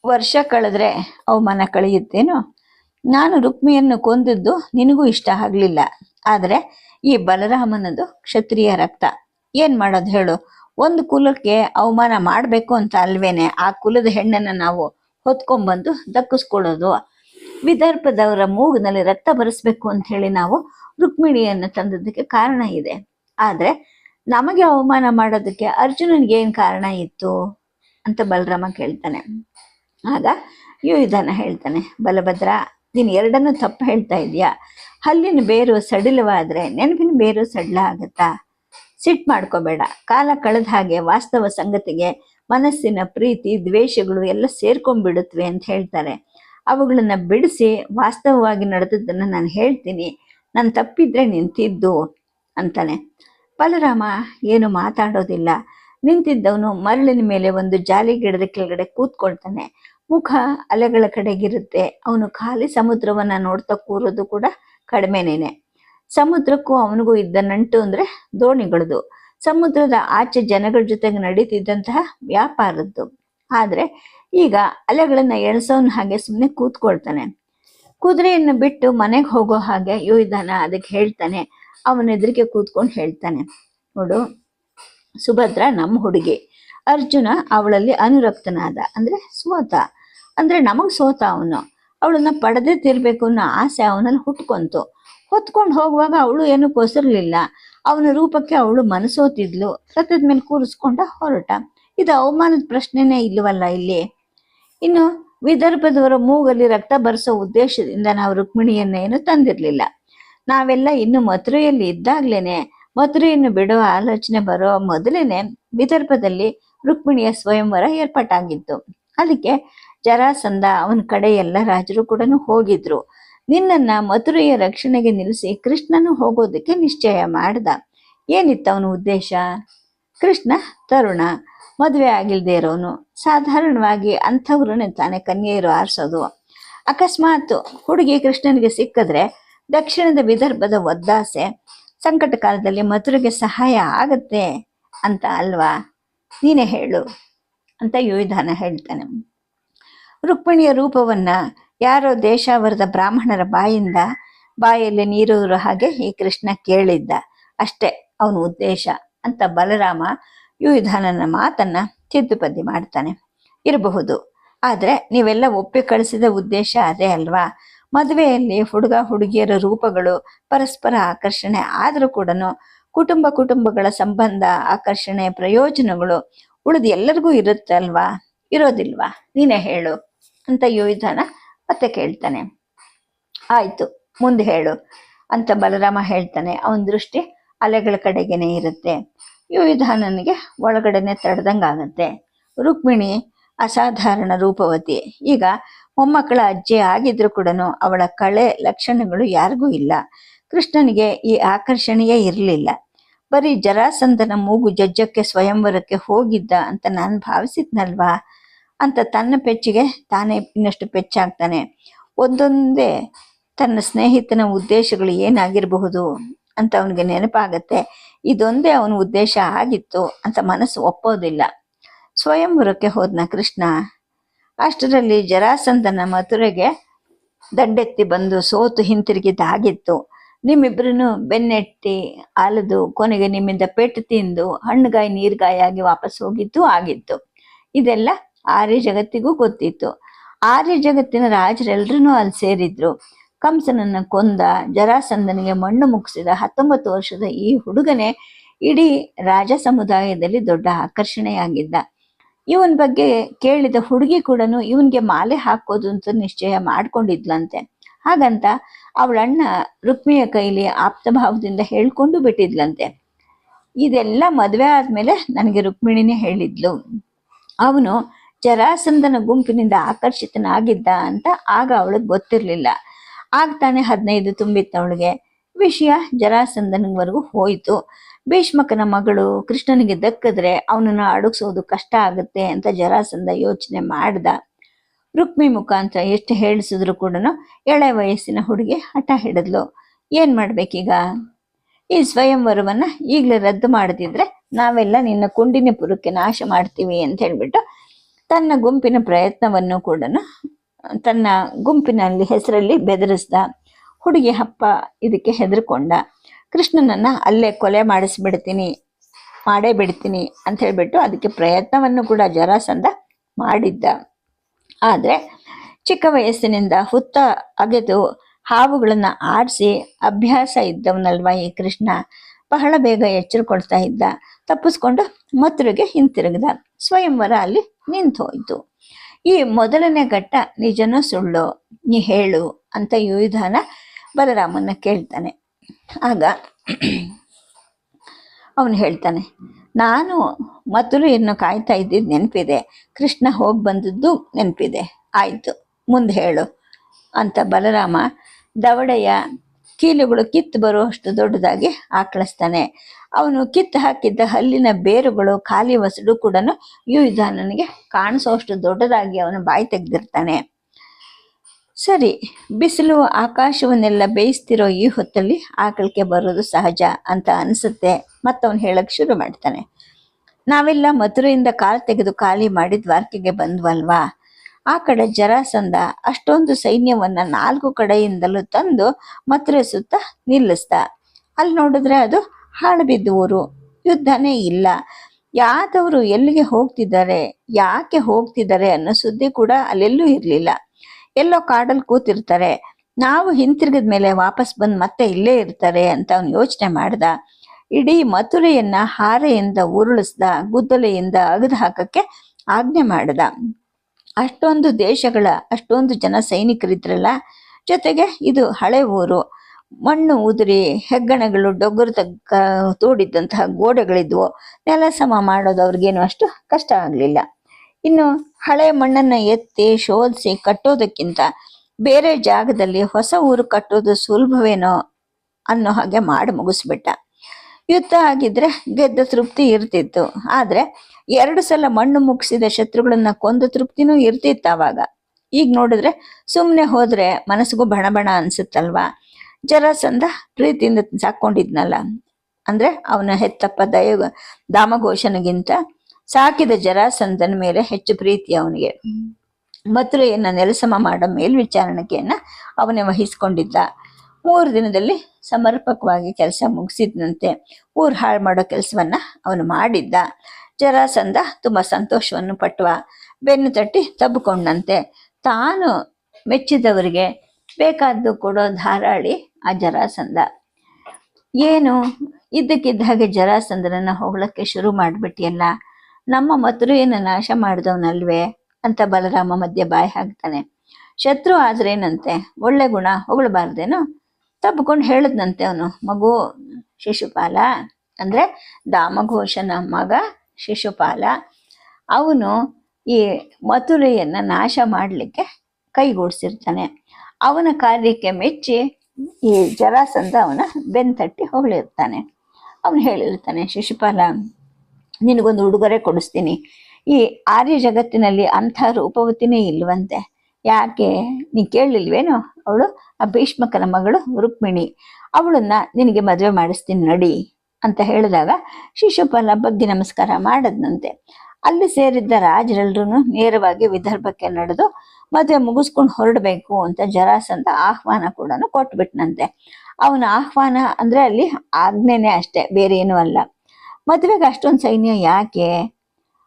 ವರ್ಷ ಕಳೆದ್ರೆ ಅವಮಾನ ಕಳೆಯುತ್ತೇನು? ನಾನು ರುಕ್ಮಿಯನ್ನು ಕೊಂದಿದ್ದು ನಿನಗೂ ಇಷ್ಟ ಆಗಲಿಲ್ಲ. ಆದರೆ ಈ ಬಲರಾಮನದು ಕ್ಷತ್ರಿಯ ರಕ್ತ. ಏನ್ ಮಾಡೋದು ಹೇಳು? ಒಂದು ಕುಲಕ್ಕೆ ಅವಮಾನ ಮಾಡಬೇಕು ಅಂತ ಅಲ್ವೇನೆ? ಆ ಕುಲದ ಹೆಣ್ಣನ್ನ ನಾವು ಹೊತ್ಕೊಂಡ್ಬಂದು ದಕ್ಕಿಸ್ಕೊಳ್ಳೋದು. ವಿದರ್ಭದವರ ಮೂಗಿನಲ್ಲಿ ರಕ್ತ ಬರೆಸ್ಬೇಕು ಅಂತ ಹೇಳಿ ನಾವು ರುಕ್ಮಿಣಿಯನ್ನು ತಂದದಕ್ಕೆ ಕಾರಣ ಇದೆ. ಆದರೆ ನಮಗೆ ಅವಮಾನ ಮಾಡೋದಕ್ಕೆ ಅರ್ಜುನನಿಗೆ ಏನು ಕಾರಣ ಇತ್ತು ಅಂತ ಬಲರಾಮ ಕೇಳ್ತಾನೆ. ಆಗ ಯುಯುಧನ ಹೇಳ್ತಾನೆ, ಬಲಭದ್ರ, ನೀನು ಎರಡನ್ನೂ ತಪ್ಪು ಹೇಳ್ತಾ ಇದೀಯಾ? ಹಲ್ಲಿನ ಬೇರು ಸಡಿಲವಾದರೆ ನೆನಪಿನ ಬೇರು ಸಡಿಲ ಆಗುತ್ತಾ ಸಿಟ್ ಮಾಡ್ಕೋಬೇಡ. ಕಾಲ ಕಳೆದ ಹಾಗೆ ವಾಸ್ತವ ಸಂಗತಿಗೆ ಮನಸ್ಸಿನ ಪ್ರೀತಿ, ದ್ವೇಷಗಳು ಎಲ್ಲ ಸೇರ್ಕೊಂಡ್ಬಿಡುತ್ತವೆ ಅಂತ ಹೇಳ್ತಾರೆ. ಅವುಗಳನ್ನ ಬಿಡಿಸಿ ವಾಸ್ತವವಾಗಿ ನಡೆದದ್ದನ್ನು ನಾನು ಹೇಳ್ತೀನಿ. ನಾನು ತಪ್ಪಿದ್ರೆ ನಿಂತಿದ್ದು ಅಂತಾನೆ. ಬಲರಾಮ ಏನು ಮಾತಾಡೋದಿಲ್ಲ. ನಿಂತಿದ್ದವನು ಮರಳಿನ ಮೇಲೆ ಒಂದು ಜಾಲಿ ಗಿಡದ ಕೆಳಗಡೆ ಕೂತ್ಕೊಳ್ತಾನೆ. ಮುಖ ಅಲೆಗಳ ಕಡೆಗಿರುತ್ತೆ. ಅವನು ಖಾಲಿ ಸಮುದ್ರವನ್ನ ನೋಡ್ತಾ ಕೂರೋದು ಕೂಡ ಕಡಿಮೆನೇನೆ. ಸಮುದ್ರಕ್ಕೂ ಅವನಿಗೂ ಇದ್ದ ನಂಟು ಅಂದ್ರೆ ದೋಣಿಗಳದು. ಸಮುದ್ರದ ಆಚೆ ಜನಗಳ ಜೊತೆಗೆ ನಡೀತಿದ್ದಂತಹ ವ್ಯಾಪಾರದ್ದು. ಆದ್ರೆ ಈಗ ಅಲೆಗಳನ್ನ ಎಣಸೋನ್ ಹಾಗೆ ಸುಮ್ಮನೆ ಕೂತ್ಕೊಳ್ತಾನೆ. ಕುದುರೆಯನ್ನು ಬಿಟ್ಟು ಮನೆಗೆ ಹೋಗೋ ಹಾಗೆ ಯುವಿಧಾನ ಅದಕ್ಕೆ ಹೇಳ್ತಾನೆ. ಅವನ ಎದುರಿಗೆ ಕೂತ್ಕೊಂಡು ಹೇಳ್ತಾನೆ. ನೋಡು, ಸುಭದ್ರ ನಮ್ಮ ಹುಡುಗಿ. ಅರ್ಜುನ ಅವಳಲ್ಲಿ ಅನುರಕ್ತನಾದ. ಅಂದ್ರೆ ಸೋತ. ಅಂದ್ರೆ ನಮಗ್ ಸೋತ ಅವನು. ಅವಳನ್ನ ಪಡೆದೇ ತಿರ್ಬೇಕು ಅನ್ನೋ ಆಸೆ ಅವನಲ್ಲಿ ಹುಟ್ಕೊಂತು. ಹೊತ್ಕೊಂಡು ಹೋಗುವಾಗ ಅವಳು ಏನು ಕೊಸಿರ್ಲಿಲ್ಲ. ಅವನ ರೂಪಕ್ಕೆ ಅವಳು ಮನಸೋತಿದ್ಲು. ಸತ್ತದ ಮೇಲೆ ಕೂರಿಸ್ಕೊಂಡ ಹೊರಟ. ಇದು ಅವಮಾನದ ಪ್ರಶ್ನೆನೇ ಇಲ್ಲವಲ್ಲ ಇಲ್ಲಿ. ಇನ್ನು ವಿದರ್ಭದವರ ಮೂಗಲ್ಲಿ ರಕ್ತ ಬರೆಸೋ ಉದ್ದೇಶದಿಂದ ನಾವು ರುಕ್ಮಿಣಿಯನ್ನ ಏನು ತಂದಿರ್ಲಿಲ್ಲ. ನಾವೆಲ್ಲ ಇನ್ನು ಮಥುರೆಯಲ್ಲಿ ಇದ್ದಾಗ್ಲೇನೆ. ಮಥುರೆಯನ್ನು ಬಿಡುವ ಆಲೋಚನೆ ಬರೋ ಮೊದಲೇನೆ ವಿದರ್ಭದಲ್ಲಿ ರುಕ್ಮಿಣಿಯ ಸ್ವಯಂವರ ಏರ್ಪಾಟಾಗಿತ್ತು. ಅದಕ್ಕೆ ಜರಾಸಂಧ ಅವನ ಕಡೆ ಎಲ್ಲ ರಾಜರು ಕೂಡ ಹೋಗಿದ್ರು. ನಿನ್ನನ್ನ ಮಥುರೆಯ ರಕ್ಷಣೆಗೆ ನಿಲ್ಲಿಸಿ ಕೃಷ್ಣನು ಹೋಗೋದಕ್ಕೆ ನಿಶ್ಚಯ ಮಾಡ್ದ. ಏನಿತ್ತು ಅವನ ಉದ್ದೇಶ? ಕೃಷ್ಣ, ತರುಣ, ಮದುವೆ ಆಗಿಲ್ದೇ ಇರೋನು. ಸಾಧಾರಣವಾಗಿ ಅಂಥವ್ರನ್ನೇ ತಾನೇ ಕನ್ಯೆಯರು ಆರಿಸೋದು. ಅಕಸ್ಮಾತ್ ಹುಡುಗಿ ಕೃಷ್ಣನಿಗೆ ಸಿಕ್ಕಿದ್ರೆ ದಕ್ಷಿಣದ ವಿದರ್ಭದ ಒದ್ದಾಸೆ, ಸಂಕಟ ಕಾಲದಲ್ಲಿ ಮಧುರೆಗೆ ಸಹಾಯ ಆಗತ್ತೆ ಅಂತ ಅಲ್ವಾ? ನೀನೇ ಹೇಳು ಅಂತ ಯುವಿಧಾನ ಹೇಳ್ತಾನೆ. ರುಕ್ಮಿಣಿಯ ರೂಪವನ್ನ ಯಾರೋ ದೇಶಾವರದ ಬ್ರಾಹ್ಮಣರ ಬಾಯಿಂದ ಬಾಯಲ್ಲಿ ನೀರೂರು ಹಾಗೆ ಈ ಕೃಷ್ಣ ಕೇಳಿದ್ದ. ಅಷ್ಟೇ ಅವನ ಉದ್ದೇಶ. ಅಂತ ಬಲರಾಮ ಯುವಿಧಾನನ ಮಾತನ್ನ ತಿದ್ದುಪದಿ ಮಾಡ್ತಾನೆ. ಇರಬಹುದು. ಆದರೆ ನೀವೆಲ್ಲ ಒಪ್ಪಿ ಕಳಿಸಿದ ಉದ್ದೇಶ ಅದೇ ಅಲ್ವಾ? ಮದುವೆಯಲ್ಲಿ ಹುಡುಗ ಹುಡುಗಿಯರ ರೂಪಗಳು ಪರಸ್ಪರ ಆಕರ್ಷಣೆ ಆದರೂ ಕೂಡ ಕುಟುಂಬ ಕುಟುಂಬಗಳ ಸಂಬಂಧ ಆಕರ್ಷಣೆ ಪ್ರಯೋಜನಗಳು ಉಳಿದು ಎಲ್ಲರಿಗೂ ಇರುತ್ತೆ ಅಲ್ವಾ ಇರೋದಿಲ್ವಾ? ನೀನೇ ಹೇಳು. ಅಂತ ಯುವಿಧಾನ ಮತ್ತೆ ಕೇಳ್ತಾನೆ. ಆಯ್ತು, ಮುಂದೆ ಹೇಳು. ಅಂತ ಬಲರಾಮ ಹೇಳ್ತಾನೆ. ಅವನ ದೃಷ್ಟಿ ಅಲೆಗಳ ಕಡೆಗೇನೆ ಇರುತ್ತೆ. ಯುವಿಧಾನನಿಗೆ ಒಳಗಡೆನೆ ತಡೆದಂಗಾಗತ್ತೆ ರುಕ್ಮಿಣಿ ಅಸಾಧಾರಣ ರೂಪವತಿ. ಈಗ ಮೊಮ್ಮಕ್ಕಳ ಅಜ್ಜಿ ಆಗಿದ್ರು ಕೂಡ ಅವಳ ಕಳೆ ಲಕ್ಷಣಗಳು ಯಾರಿಗೂ ಇಲ್ಲ. ಕೃಷ್ಣನಿಗೆ ಈ ಆಕರ್ಷಣೆಯೇ ಇರಲಿಲ್ಲ. ಬರೀ ಜರಾಸಂಧನ ಮೂಗು ಜಜ್ಜಕ್ಕೆ ಸ್ವಯಂವರಕ್ಕೆ ಹೋಗಿದ್ದ ಅಂತ ನಾನು ಭಾವಿಸಿದ್ನಲ್ವಾ? ಅಂತ ತನ್ನ ಪೆಚ್ಚಿಗೆ ತಾನೇ ಇನ್ನಷ್ಟು ಪೆಚ್ಚಾಗ್ತಾನೆ. ಒಂದೊಂದೇ ತನ್ನ ಸ್ನೇಹಿತನ ಉದ್ದೇಶಗಳು ಏನಾಗಿರಬಹುದು ಅಂತ ಅವನಿಗೆ ನೆನಪಾಗತ್ತೆ. ಇದೊಂದೇ ಅವನ ಉದ್ದೇಶ ಆಗಿತ್ತು ಅಂತ ಮನಸ್ಸು ಒಪ್ಪೋದಿಲ್ಲ. ಸ್ವಯಂವರಕ್ಕೆ ಹೋದ್ನ ಕೃಷ್ಣ ಅಷ್ಟರಲ್ಲಿ ಜರಾಸಂದನ ಮಥುರೆಗೆ ದಡ್ಡೆತ್ತಿ ಬಂದು ಸೋತು ಹಿಂತಿರುಗಿದ್ದಾಗಿತ್ತು. ನಿಮ್ಮಿಬ್ಬರನ್ನು ಬೆನ್ನೆಟ್ಟಿ ಅಲದು ಕೊನೆಗೆ ನಿಮ್ಮಿಂದ ಪೆಟ್ಟು ತಿಂದು ಹಣ್ಣುಗಾಯಿ ನೀರ್ಗಾಯಿ ಆಗಿ ವಾಪಸ್ ಹೋಗಿದ್ದು ಆಗಿತ್ತು. ಇದೆಲ್ಲ ಆರ್ಯ ಜಗತ್ತಿಗೂ ಗೊತ್ತಿತ್ತು. ಆರ್ಯ ಜಗತ್ತಿನ ರಾಜರೆಲ್ಲರೂ ಅಲ್ಲಿ ಸೇರಿದ್ರು. ಕಂಸನನ್ನ ಕೊಂದ ಜರಾಸಂದನಿಗೆ ಮಣ್ಣು ಮುಗಿಸಿದ ಹತ್ತೊಂಬತ್ತು ವರ್ಷದ ಈ ಹುಡುಗನೇ ಇಡೀ ರಾಜ ಸಮುದಾಯದಲ್ಲಿ ದೊಡ್ಡ ಆಕರ್ಷಣೆಯಾಗಿದ್ದ. ಇವನ್ ಬಗ್ಗೆ ಕೇಳಿದ ಹುಡುಗಿ ಕೂಡ ಇವನ್ಗೆ ಮಾಲೆ ಹಾಕೋದು ಅಂತ ನಿಶ್ಚಯ ಮಾಡ್ಕೊಂಡಿದ್ಲಂತೆ. ಹಾಗಂತ ಅವಳಣ್ಣ ರುಕ್ಮಿಯ ಕೈಲಿ ಆಪ್ತಭಾವದಿಂದ ಹೇಳ್ಕೊಂಡು ಬಿಟ್ಟಿದ್ಲಂತೆ. ಇದೆಲ್ಲ ಮದುವೆ ಆದ್ಮೇಲೆ ನನಗೆ ರುಕ್ಮಿಣಿನೇ ಹೇಳಿದ್ಲು. ಅವನು ಜರಾಸಂಧನ ಗುಂಪಿನಿಂದ ಆಕರ್ಷಿತನಾಗಿದ್ದ ಅಂತ ಆಗ ಅವಳಿಗೆ ಗೊತ್ತಿರ್ಲಿಲ್ಲ. ಆಗ ತಾನೇ ಹದಿನೈದು ತುಂಬಿತ್ತು ಅವಳಿಗೆ. ವಿಷಯ ಜರಾಸಂಧನವರೆಗೂ ಹೋಯಿತು. ಭೀಷ್ಮಕನ ಮಗಳು ಕೃಷ್ಣನಿಗೆ ದಕ್ಕಿದ್ರೆ ಅವನನ್ನ ಅಡಗಿಸೋದು ಕಷ್ಟ ಆಗುತ್ತೆ ಅಂತ ಜರಾಸಂಧ ಯೋಚನೆ ಮಾಡ್ದ. ರುಕ್ಮಿ ಮುಖಾಂತರ ಎಷ್ಟು ಹೇಳಿಸಿದ್ರು ಕೂಡ ಎಳೆ ವಯಸ್ಸಿನ ಹುಡುಗಿ ಹಠ ಹಿಡಿದ್ಲು. ಏನ್ ಮಾಡ್ಬೇಕೀಗ? ಈ ಸ್ವಯಂವರವನ್ನ ಈಗಲೇ ರದ್ದು ಮಾಡದಿದ್ರೆ ನಾವೆಲ್ಲ ನಿನ್ನ ಕುಂಡಿನ ಪುರಕ್ಕೆ ನಾಶ ಮಾಡ್ತೀವಿ ಅಂತ ಹೇಳ್ಬಿಟ್ಟು ತನ್ನ ಗುಂಪಿನ ಪ್ರಯತ್ನವನ್ನು ಕೂಡ ತನ್ನ ಗುಂಪಿನಲ್ಲಿ ಹೆಸರಲ್ಲಿ ಬೆದರಿಸ್ದ ಹುಡುಗಿ ಹಪ್ಪ ಇದಕ್ಕೆ ಹೆದರ್ಕೊಂಡ, ಕೃಷ್ಣನನ್ನ ಅಲ್ಲೇ ಕೊಲೆ ಮಾಡಿಸ್ಬಿಡ್ತೀನಿ, ಮಾಡೇ ಬಿಡ್ತೀನಿ ಅಂತ ಹೇಳಿಬಿಟ್ಟು ಅದಕ್ಕೆ ಪ್ರಯತ್ನವನ್ನು ಕೂಡ ಜರಾಸಂದ ಮಾಡಿದ್ದ. ಆದರೆ ಚಿಕ್ಕ ವಯಸ್ಸಿನಿಂದ ಹುತ್ತ ಅಗೆದು ಹಾವುಗಳನ್ನ ಆಡಿಸಿ ಅಭ್ಯಾಸ ಇದ್ದವನಲ್ವ ಈ ಕೃಷ್ಣ? ಬಹಳ ಬೇಗ ಎಚ್ಚರಕೊಳ್ತಾ ಇದ್ದ. ತಪ್ಪಿಸ್ಕೊಂಡು ಮಥುರೆಗೆ ಹಿಂತಿರುಗಿದ. ಸ್ವಯಂವರ ಅಲ್ಲಿ ನಿಂತು ಹೋಯಿತು. ಈ ಮೊದಲನೇ ಘಟ್ಟ ನಿಜನೋ ಸುಳ್ಳು? ನೀ ಹೇಳು ಅಂತ ಯುಧಾನ ಬಲರಾಮನ್ನ ಕೇಳ್ತಾನೆ. ಆಗ ಅವನು ಹೇಳ್ತಾನೆ, ನಾನು ಮಥುರೆಯನ್ನು ಕಾಯ್ತಾ ಇದ್ದಿದ್ದು ನೆನಪಿದೆ. ಕೃಷ್ಣ ಹೋಗಿ ಬಂದದ್ದು ನೆನಪಿದೆ. ಆಯಿತು, ಮುಂದೆ ಹೇಳು ಅಂತ ಬಲರಾಮ ದವಡೆಯ ಕೀಲುಗಳು ಕಿತ್ತು ಬರುವಷ್ಟು ದೊಡ್ಡದಾಗಿ ಆಕಳಿಸ್ತಾನೆ. ಅವನು ಕಿತ್ತು ಹಾಕಿದ್ದ ಹಲ್ಲಿನ ಬೇರುಗಳು, ಖಾಲಿ ವಸಡು ಕೂಡ ಯುಧಾನನಿಗೆ ಕಾಣಿಸೋಷ್ಟು ದೊಡ್ಡದಾಗಿ ಅವನು ಬಾಯಿ ತೆಗೆದಿರ್ತಾನೆ. ಸರಿ, ಬಿಸಿಲು ಆಕಾಶವನ್ನೆಲ್ಲ ಬೇಯಿಸ್ತಿರೋ ಈ ಹೊತ್ತಲ್ಲಿ ಆಕಳಿಕೆ ಬರೋದು ಸಹಜ ಅಂತ ಅನಿಸುತ್ತೆ ಮತ್ತವನು ಹೇಳಕ್ಕೆ ಶುರು ಮಾಡ್ತಾನೆ. ನಾವೆಲ್ಲ ಮಧುರೆಯಿಂದ ಕಾಲು ತೆಗೆದು ಖಾಲಿ ಮಾಡಿ ದ್ವಾರಕೆಗೆ ಬಂದ್ವಲ್ವಾ? ಆ ಕಡೆ ಜರಾಸಂಧ ಅಷ್ಟೊಂದು ಸೈನ್ಯವನ್ನ ನಾಲ್ಕು ಕಡೆಯಿಂದಲೂ ತಂದು ಮಥುರೆ ಸುತ್ತ ನಿಲ್ಲಿಸ್ದ. ಅಲ್ಲಿ ನೋಡಿದ್ರೆ ಅದು ಹಾಳು ಊರು ಯುದ್ಧನೇ ಇಲ್ಲ. ಯಾದವರು ಎಲ್ಲಿಗೆ ಹೋಗ್ತಿದ್ದಾರೆ, ಯಾಕೆ ಹೋಗ್ತಿದ್ದಾರೆ ಅನ್ನೋ ಸುದ್ದಿ ಕೂಡ ಅಲ್ಲೆಲ್ಲೂ ಇರಲಿಲ್ಲ. ಎಲ್ಲೋ ಕಾಡಲ್ಲಿ ಕೂತಿರ್ತಾರೆ. ನಾವು ಹಿಂತಿರುಗಿದ ಮೇಲೆ ವಾಪಸ್ ಬಂದು ಮತ್ತೆ ಇಲ್ಲೇ ಇರ್ತಾರೆ ಅಂತ ಅವನು ಯೋಚನೆ ಮಾಡ್ದ. ಇಡೀ ಮಥುರೆಯನ್ನ ಹಾರೆಯಿಂದ ಉರುಳಿಸ್ದ, ಗುದ್ದಲೆಯಿಂದ ಅಗದು ಹಾಕಕ್ಕೆ ಆಜ್ಞೆ ಮಾಡ್ದ. ಅಷ್ಟೊಂದು ದೇಶಗಳ, ಅಷ್ಟೊಂದು ಜನ ಸೈನಿಕರಿದ್ರಲ್ಲ? ಜೊತೆಗೆ ಇದು ಹಳೆ ಊರು. ಮಣ್ಣು ಉದುರಿ, ಹೆಗ್ಗಣಗಳು ಡೊಗ್ಗರು ತಗ್ಗ ತೋಡಿದ್ದಂತಹ ಗೋಡೆಗಳಿದ್ವು. ನೆಲ ಸಮ ಮಾಡೋದು ಅವ್ರಿಗೇನು ಅಷ್ಟು ಕಷ್ಟ ಆಗಲಿಲ್ಲ. ಇನ್ನು ಹಳೆ ಮಣ್ಣನ್ನು ಎತ್ತಿ ಶೋಧಿಸಿ ಕಟ್ಟೋದಕ್ಕಿಂತ ಬೇರೆ ಜಾಗದಲ್ಲಿ ಹೊಸ ಊರು ಕಟ್ಟೋದು ಸುಲಭವೇನೋ ಅನ್ನೋ ಹಾಗೆ ಮಾಡಿ ಮುಗಿಸ್ಬಿಟ್ಟ. ಯುದ್ಧ ಆಗಿದ್ರೆ ಗೆದ್ದ ತೃಪ್ತಿ ಇರ್ತಿತ್ತು. ಆದ್ರೆ ಎರಡು ಸಲ ಮಣ್ಣು ಮುಗಿಸಿದ ಶತ್ರುಗಳನ್ನ ಕೊಂದ ತೃಪ್ತಿನೂ ಇರ್ತಿತ್ತು ಆವಾಗ ಈಗ ನೋಡಿದ್ರೆ ಸುಮ್ಮನೆ ಹೋದ್ರೆ ಮನಸ್ಸಿಗೂ ಬಣ ಬಣ ಅನ್ಸುತ್ತಲ್ವಾ? ಜರಾಸಂದ ಪ್ರೀತಿಯಿಂದ ಸಾಕೊಂಡಿದ್ನಲ್ಲ ಅಂದ್ರೆ ಅವನ ಹೆತ್ತಪ್ಪ ದಯ ದಾಮಘೋಷನಿಗಿಂತ ಸಾಕಿದ ಜರಾಸಂಧನ ಮೇಲೆ ಹೆಚ್ಚು ಪ್ರೀತಿ ಅವನಿಗೆ. ಮಥುರೆಯನ್ನ ನೆಲಸಮ ಮಾಡೋ ಮೇಲ್ವಿಚಾರಣೆಯನ್ನ ಅವನೇ ವಹಿಸ್ಕೊಂಡಿದ್ದ. ಮೂರು ದಿನದಲ್ಲಿ ಸಮರ್ಪಕವಾಗಿ ಕೆಲಸ ಮುಗಿಸಿದ್ನಂತೆ. ಊರು ಹಾಳು ಮಾಡೋ ಕೆಲಸವನ್ನ ಅವನು ಮಾಡಿದ್ದ. ಜರಾಸಂಧ ತುಂಬ ಸಂತೋಷವನ್ನು ಪಟ್ಟುವ ಬೆನ್ನು ತಟ್ಟಿ ತಬ್ಬಿಕೊಂಡಂತೆ. ತಾನು ಮೆಚ್ಚಿದವರಿಗೆ ಬೇಕಾದ್ದು ಕೊಡೋ ಧಾರಾಳಿ ಆ ಜರಾಸಂಧ ಏನು? ಇದ್ದಕ್ಕಿದ್ದ ಹಾಗೆ ಜರಾಸಂಧನನ್ನ ಹೊಗಳಕ್ಕೆ ಶುರು ಮಾಡಿಬಿಟ್ಟಿಯಲ್ಲ. ನಮ್ಮ ಮಥುರೆಯನ್ನು ನಾಶ ಮಾಡಿದವನಲ್ವೇ? ಅಂತ ಬಲರಾಮ ಮಧ್ಯೆ ಬಾಯಿ ಹಾಕ್ತಾನೆ. ಶತ್ರು ಆದ್ರೇನಂತೆ? ಒಳ್ಳೆ ಗುಣ ಹೊಗಳಬಾರ್ದೇನೋ? ತಬ್ಕೊಂಡು ಹೇಳದ್ನಂತೆ ಅವನು. ಮಗು ಶಿಶುಪಾಲ. ಅಂದ್ರೆ ದಾಮಘೋಷನ ಮಗ ಶಿಶುಪಾಲ. ಅವನು ಈ ಮಥುರೆಯನ್ನ ನಾಶ ಮಾಡಲಿಕ್ಕೆ ಕೈಗೂಡಿಸಿರ್ತಾನೆ. ಅವನ ಕಾರ್ಯಕ್ಕೆ ಮೆಚ್ಚಿ ಈ ಜರಾಸಂಧ ಅವನ ಬೆನ್ ತಟ್ಟಿ ಹೊಗಳಿರ್ತಾನೆ. ಅವನು ಹೇಳಿರ್ತಾನೆ, ಶಿಶುಪಾಲ, ನಿನಗೊಂದು ಉಡುಗೊರೆ ಕೊಡಿಸ್ತೀನಿ. ಈ ಆರ್ಯ ಜಗತ್ತಿನಲ್ಲಿ ಅಂಥ ರೂಪವತಿನೇ ಇಲ್ವಂತೆ. ಯಾಕೆ? ನೀ ಕೇಳಲಿಲ್ವೇನು ಅವಳು ಆ ಭೀಷ್ಮಕನ ಮಗಳು ರುಕ್ಮಿಣಿ. ಅವಳನ್ನ ನಿನಗೆ ಮದುವೆ ಮಾಡಿಸ್ತೀನಿ, ನಡಿ. ಅಂತ ಹೇಳಿದಾಗ ಶಿಶುಪಾಲ ಬಗ್ಗೆ ನಮಸ್ಕಾರ ಮಾಡದ್ನಂತೆ. ಅಲ್ಲಿ ಸೇರಿದ್ದ ರಾಜರೆಲ್ಲರೂ ನೇರವಾಗಿ ವಿದರ್ಭಕ್ಕೆ ನಡೆದು ಮದುವೆ ಮುಗಿಸ್ಕೊಂಡು ಹೊರಡಬೇಕು ಅಂತ ಜರಾಸಂತ ಆಹ್ವಾನ ಕೂಡ ಕೊಟ್ಬಿಟ್ನಂತೆ. ಅವನ ಆಹ್ವಾನ ಅಂದ್ರೆ ಅಲ್ಲಿ ಆಜ್ಞೆನೇ ಅಷ್ಟೇ, ಬೇರೆ ಏನೂ ಅಲ್ಲ. ಮದುವೆಗೆ ಅಷ್ಟೊಂದು ಸೈನ್ಯ ಯಾಕೆ?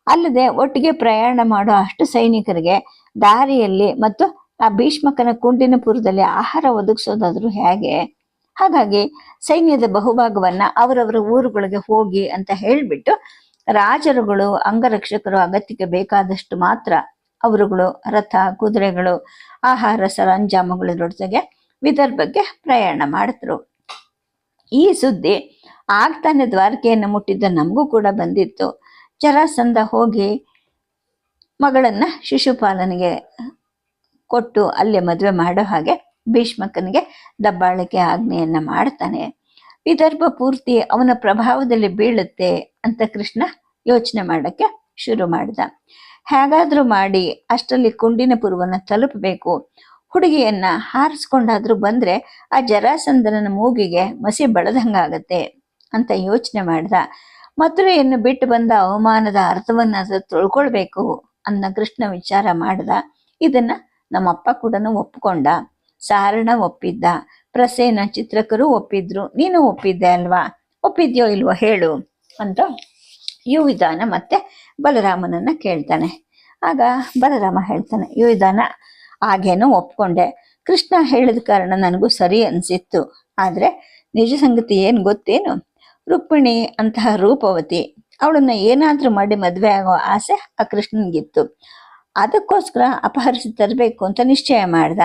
ಅಲ್ಲದೆ ಒಟ್ಟಿಗೆ ಪ್ರಯಾಣ ಮಾಡೋ ಅಷ್ಟು ಸೈನಿಕರಿಗೆ ದಾರಿಯಲ್ಲಿ ಮತ್ತು ಆ ಭೀಷ್ಮಕನ ಕುಂಡಿನಪುರದಲ್ಲಿ ಆಹಾರ ಒದಗಿಸೋದಾದ್ರೂ ಹೇಗೆ? ಹಾಗಾಗಿ ಸೈನ್ಯದ ಬಹುಭಾಗವನ್ನ ಅವರವರ ಊರುಗಳಿಗೆ ಹೋಗಿ ಅಂತ ಹೇಳ್ಬಿಟ್ಟು ರಾಜರುಗಳು, ಅಂಗರಕ್ಷಕರು, ಅಗತ್ಯಕ್ಕೆ ಬೇಕಾದಷ್ಟು ಮಾತ್ರ ಅವರುಗಳು, ರಥ, ಕುದುರೆಗಳು, ಆಹಾರ, ಸರಂಜಾಮಗಳ ಜೊತೆಗೆ ವಿದರ್ಭಕ್ಕೆ ಪ್ರಯಾಣ ಮಾಡಿದ್ರು ಈ ಸುದ್ದಿ ಆಗ್ತಾನೆ ದ್ವಾರಕೆಯನ್ನು ಮುಟ್ಟಿದ್ದ ನಮಗೂ ಕೂಡ ಬಂದಿತ್ತು. ಜರಾಸಂದ ಹೋಗಿ ಮಗಳನ್ನ ಶಿಶುಪಾಲನಿಗೆ ಕೊಟ್ಟು ಅಲ್ಲೇ ಮದುವೆ ಮಾಡೋ ಹಾಗೆ ಭೀಷ್ಮಕನಿಗೆ ದಬ್ಬಾಳಿಕೆ ಆಜ್ಞೆಯನ್ನ ಮಾಡ್ತಾನೆ. ವಿದರ್ಭ ಪೂರ್ತಿ ಅವನ ಪ್ರಭಾವದಲ್ಲಿ ಬೀಳುತ್ತೆ ಅಂತ ಕೃಷ್ಣ ಯೋಚನೆ ಮಾಡಕ್ಕೆ ಶುರು ಮಾಡಿದ. ಹೇಗಾದ್ರೂ ಮಾಡಿ ಅಷ್ಟರಲ್ಲಿ ಕುಂಡಿನ ಪುರ್ವನ ತಲುಪಬೇಕು. ಹುಡುಗಿಯನ್ನ ಹಾರಿಸ್ಕೊಂಡಾದ್ರೂ ಬಂದ್ರೆ ಆ ಜರಾಸಂದನ ಮೂಗಿಗೆ ಮಸಿ ಬಳದಂಗಾಗತ್ತೆ ಅಂತ ಯೋಚನೆ ಮಾಡ್ದ. ಮಧುರೆಯನ್ನು ಬಿಟ್ಟು ಬಂದ ಅವಮಾನದ ಅರ್ಥವನ್ನ ತಿಳ್ಕೊಳ್ಬೇಕು ಅನ್ನ ಕೃಷ್ಣ ವಿಚಾರ ಮಾಡ್ದ. ಇದನ್ನ ನಮ್ಮಪ್ಪ ಕೂಡ ಒಪ್ಕೊಂಡ. ಸಾರಣ ಒಪ್ಪಿದ್ದ ಪ್ರಸೇನ ಚಿತ್ರಕರು ಒಪ್ಪಿದ್ರು. ನೀನು ಒಪ್ಪಿದ್ದೆ ಅಲ್ವಾ? ಒಪ್ಪಿದ್ಯೋ ಇಲ್ವೋ ಹೇಳು ಅಂತ ಯುವಿಧಾನ ಮತ್ತೆ ಬಲರಾಮನನ್ನ ಕೇಳ್ತಾನೆ. ಆಗ ಬಲರಾಮ ಹೇಳ್ತಾನೆ, ಯುವಿಧಾನ, ಹಾಗೇನೋ ಒಪ್ಕೊಂಡೆ. ಕೃಷ್ಣ ಹೇಳಿದ ಕಾರಣ ನನಗೂ ಸರಿ ಅನ್ಸಿತ್ತು. ಆದ್ರೆ ನಿಜ ಸಂಗತಿ ಏನ್ ಗೊತ್ತೇನು? ರುಕ್ಮಿಣಿ ಅಂತಹ ರೂಪವತಿ, ಅವಳನ್ನ ಏನಾದ್ರೂ ಮಾಡಿ ಮದ್ವೆ ಆಗೋ ಆಸೆ ಆ ಕೃಷ್ಣನ್ಗಿತ್ತು. ಅದಕ್ಕೋಸ್ಕರ ಅಪಹರಿಸಿ ತರಬೇಕು ಅಂತ ನಿಶ್ಚಯ ಮಾಡ್ದ.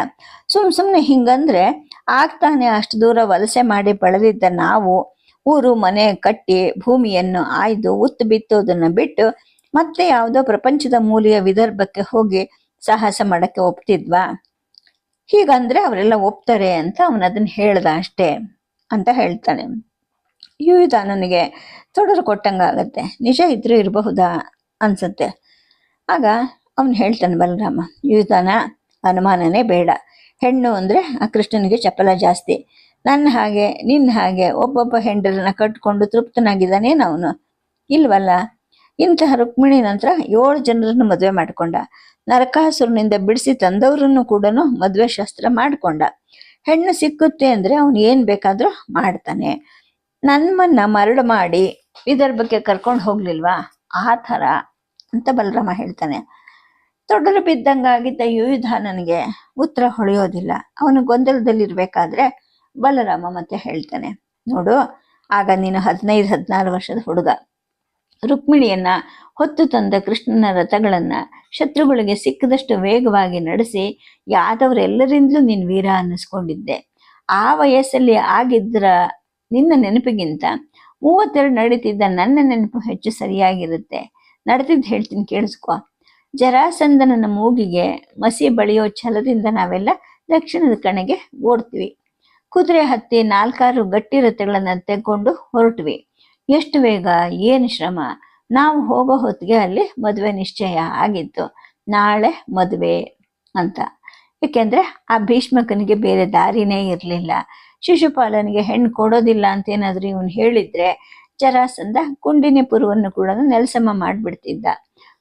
ಸುಮ್ ಸುಮ್ಮನೆ ಹಿಂಗಂದ್ರೆ ಆಗ್ತಾನೆ ಅಷ್ಟು ದೂರ ವಲಸೆ ಮಾಡಿ ಬೆಳೆದಿದ್ದ ನಾವು ಊರು, ಮನೆ ಕಟ್ಟಿ ಭೂಮಿಯನ್ನು ಆಯ್ದು ಉತ್ತು ಬಿತ್ತೋದನ್ನು ಬಿಟ್ಟು ಮತ್ತೆ ಯಾವುದೋ ಪ್ರಪಂಚದ ಮೂಲೆಯ ವಿದರ್ಭಕ್ಕೆ ಹೋಗಿ ಸಾಹಸ ಮಾಡಕ್ಕೆ ಒಪ್ತಿದ್ವಾ. ಹೀಗಂದ್ರೆ ಅವರೆಲ್ಲ ಒಪ್ತಾರೆ ಅಂತ ಅವನದನ್ನ ಹೇಳ್ದ ಅಷ್ಟೇ ಅಂತ ಹೇಳ್ತಾನೆ. ಯುವಿತ ನನಗೆ ತೊಡರು ಕೊಟ್ಟಂಗಾಗತ್ತೆ. ನಿಜ ಇದ್ರೂ ಇರಬಹುದಾ ಅನ್ಸತ್ತೆ. ಆಗ ಅವನು ಹೇಳ್ತಾನೆ, ಬಲರಾಮ ಯುವಿತಾನ ಅನುಮಾನನೇ ಬೇಡ. ಹೆಣ್ಣು ಅಂದರೆ ಆ ಕೃಷ್ಣನಿಗೆ ಚಪಲ ಜಾಸ್ತಿ. ನನ್ನ ಹಾಗೆ, ನಿನ್ನ ಹಾಗೆ ಒಬ್ಬೊಬ್ಬ ಹೆಂಡರನ್ನ ಕಟ್ಕೊಂಡು ತೃಪ್ತನಾಗಿದ್ದಾನೇನು ಅವನು? ಇಲ್ವಲ್ಲ? ಇಂತಹ ರುಕ್ಮಿಣಿ ನಂತರ ಏಳು ಜನರನ್ನು ಮದುವೆ ಮಾಡಿಕೊಂಡ. ನರಕಾಸುರನಿಂದ ಬಿಡಿಸಿ ತಂದವರನ್ನು ಕೂಡ ಮದುವೆ ಶಾಸ್ತ್ರ ಮಾಡಿಕೊಂಡ. ಹೆಣ್ಣು ಸಿಕ್ಕುತ್ತೆ ಅಂದರೆ ಅವನು ಏನ್ ಬೇಕಾದರೂ ಮಾಡ್ತಾನೆ. ನನ್ಮನ್ನ ಮರಳು ಮಾಡಿ, ವಿದರ್ಭಕ್ಕೆ ಕರ್ಕೊಂಡು ಹೋಗ್ಲಿಲ್ವಾ? ಆ ಥರ, ಅಂತ ಬಲರಾಮ ಹೇಳ್ತಾನೆ. ತೊಡರು ಬಿದ್ದಂಗಾಗಿದ್ದ ನನಗೆ ಉತ್ತರ ಹೊಳೆಯೋದಿಲ್ಲ. ಅವನು ಗೊಂದಲದಲ್ಲಿರ್ಬೇಕಾದ್ರೆ ಬಲರಾಮ ಮತ್ತೆ ಹೇಳ್ತಾನೆ, ನೋಡು, ಆಗ ನೀನು ಹದಿನೈದು, ಹದಿನಾರು ವರ್ಷದ ಹುಡುಗ. ರುಕ್ಮಿಣಿಯನ್ನ ಹೊತ್ತು ತಂದ ಕೃಷ್ಣನ ರಥಗಳನ್ನ ಶತ್ರುಗಳಿಗೆ ಸಿಕ್ಕದಷ್ಟು ವೇಗವಾಗಿ ನಡೆಸಿ ಯಾದವರೆಲ್ಲರಿಂದಲೂ ನೀನ್ ವೀರ ಅನ್ನಿಸ್ಕೊಂಡಿದ್ದೆ. ಆ ವಯಸ್ಸಲ್ಲಿ ಆಗಿದ್ರ ನಿನ್ನ ನೆನಪಿಗಿಂತ ಮೂವತ್ತೆರಡು ನಡೀತಿದ್ದ ನನ್ನ ನೆನಪು ಹೆಚ್ಚು ಸರಿಯಾಗಿರುತ್ತೆ. ನಡೆದಿದ್ದು ಹೇಳ್ತೀನಿ ಕೇಳಿಸ್ಕೊ. ಜರಾಸಂದನನ ಮೂಗಿಗೆ ಮಸಿ ಬಳಿಯೋ ಛಲದಿಂದ ನಾವೆಲ್ಲ ದಕ್ಷಿಣದ ಕಣೆಗೆ ಓಡ್ತೀವಿ. ಕುದುರೆ ಹತ್ತಿ ನಾಲ್ಕಾರು ಗಟ್ಟಿ ರಥಗಳನ್ನ ತೆಗೊಂಡು ಹೊರಟ್ವಿ. ಎಷ್ಟು ವೇಗ ಏನು ಶ್ರಮ. ನಾವು ಹೋಗೋ ಹೊತ್ತಿಗೆ ಅಲ್ಲಿ ಮದುವೆ ನಿಶ್ಚಯ ಆಗಿತ್ತು. ನಾಳೆ ಮದುವೆ ಅಂತ. ಏಕೆಂದ್ರೆ ಆ ಭೀಷ್ಮಕನಿಗೆ ಬೇರೆ ದಾರಿನೇ ಇರಲಿಲ್ಲ. ಶಿಶುಪಾಲನಿಗೆ ಹೆಣ್ಣು ಕೊಡೋದಿಲ್ಲ ಅಂತ ಏನಾದ್ರೂ ಇವನು ಹೇಳಿದ್ರೆ ಜರಾಸಂದ ಕುಂಡಿನಿ ಪುರವನ್ನು ಕೂಡ ನೆಲಸಮ ಮಾಡ್ಬಿಡ್ತಿದ್ದ.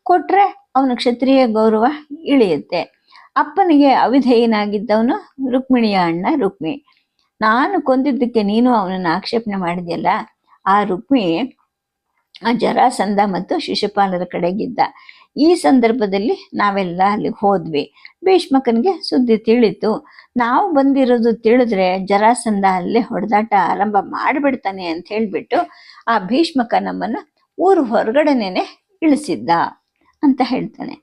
ಕೊಟ್ರೆ ಅವನ ಕ್ಷತ್ರಿಯ ಗೌರವ ಇಳಿಯುತ್ತೆ. ಅಪ್ಪನಿಗೆ ಅವಿಧೇಯನಾಗಿದ್ದವನು ರುಕ್ಮಿಣಿಯ ಅಣ್ಣ ರುಕ್ಮಿ. ನಾನು ಕೊಂದಿದ್ದಕ್ಕೆ ನೀನು ಅವನನ್ನು ಆಕ್ಷೇಪಣೆ ಮಾಡಿದೆಯಲ್ಲ? ಆ ರುಕ್ಮಿ ಆ ಜರಾಸಂಧ ಮತ್ತು ಶಿಶುಪಾಲರ ಕಡೆಗಿದ್ದ. ಈ ಸಂದರ್ಭದಲ್ಲಿ ನಾವೆಲ್ಲ ಅಲ್ಲಿಗೆ ಹೋದ್ವಿ. ಭೀಷ್ಮಕನಿಗೆ ಸುದ್ದಿ ತಿಳಿತು. ನಾವು ಬಂದಿರೋದು ತಿಳಿದ್ರೆ ಜರಾಸಂಧ ಅಲ್ಲೇ ಹೊಡೆದಾಟ ಆರಂಭ ಮಾಡಿಬಿಡ್ತಾನೆ ಅಂತ ಹೇಳ್ಬಿಟ್ಟು ಆ ಭೀಷ್ಮಕ ನಮ್ಮನ್ನು ಊರು ಹೊರಗಡೆನೇ ಇಳಿಸಿದ್ದ. ಅಂತ ಹೇಳ್ತಾನೆ.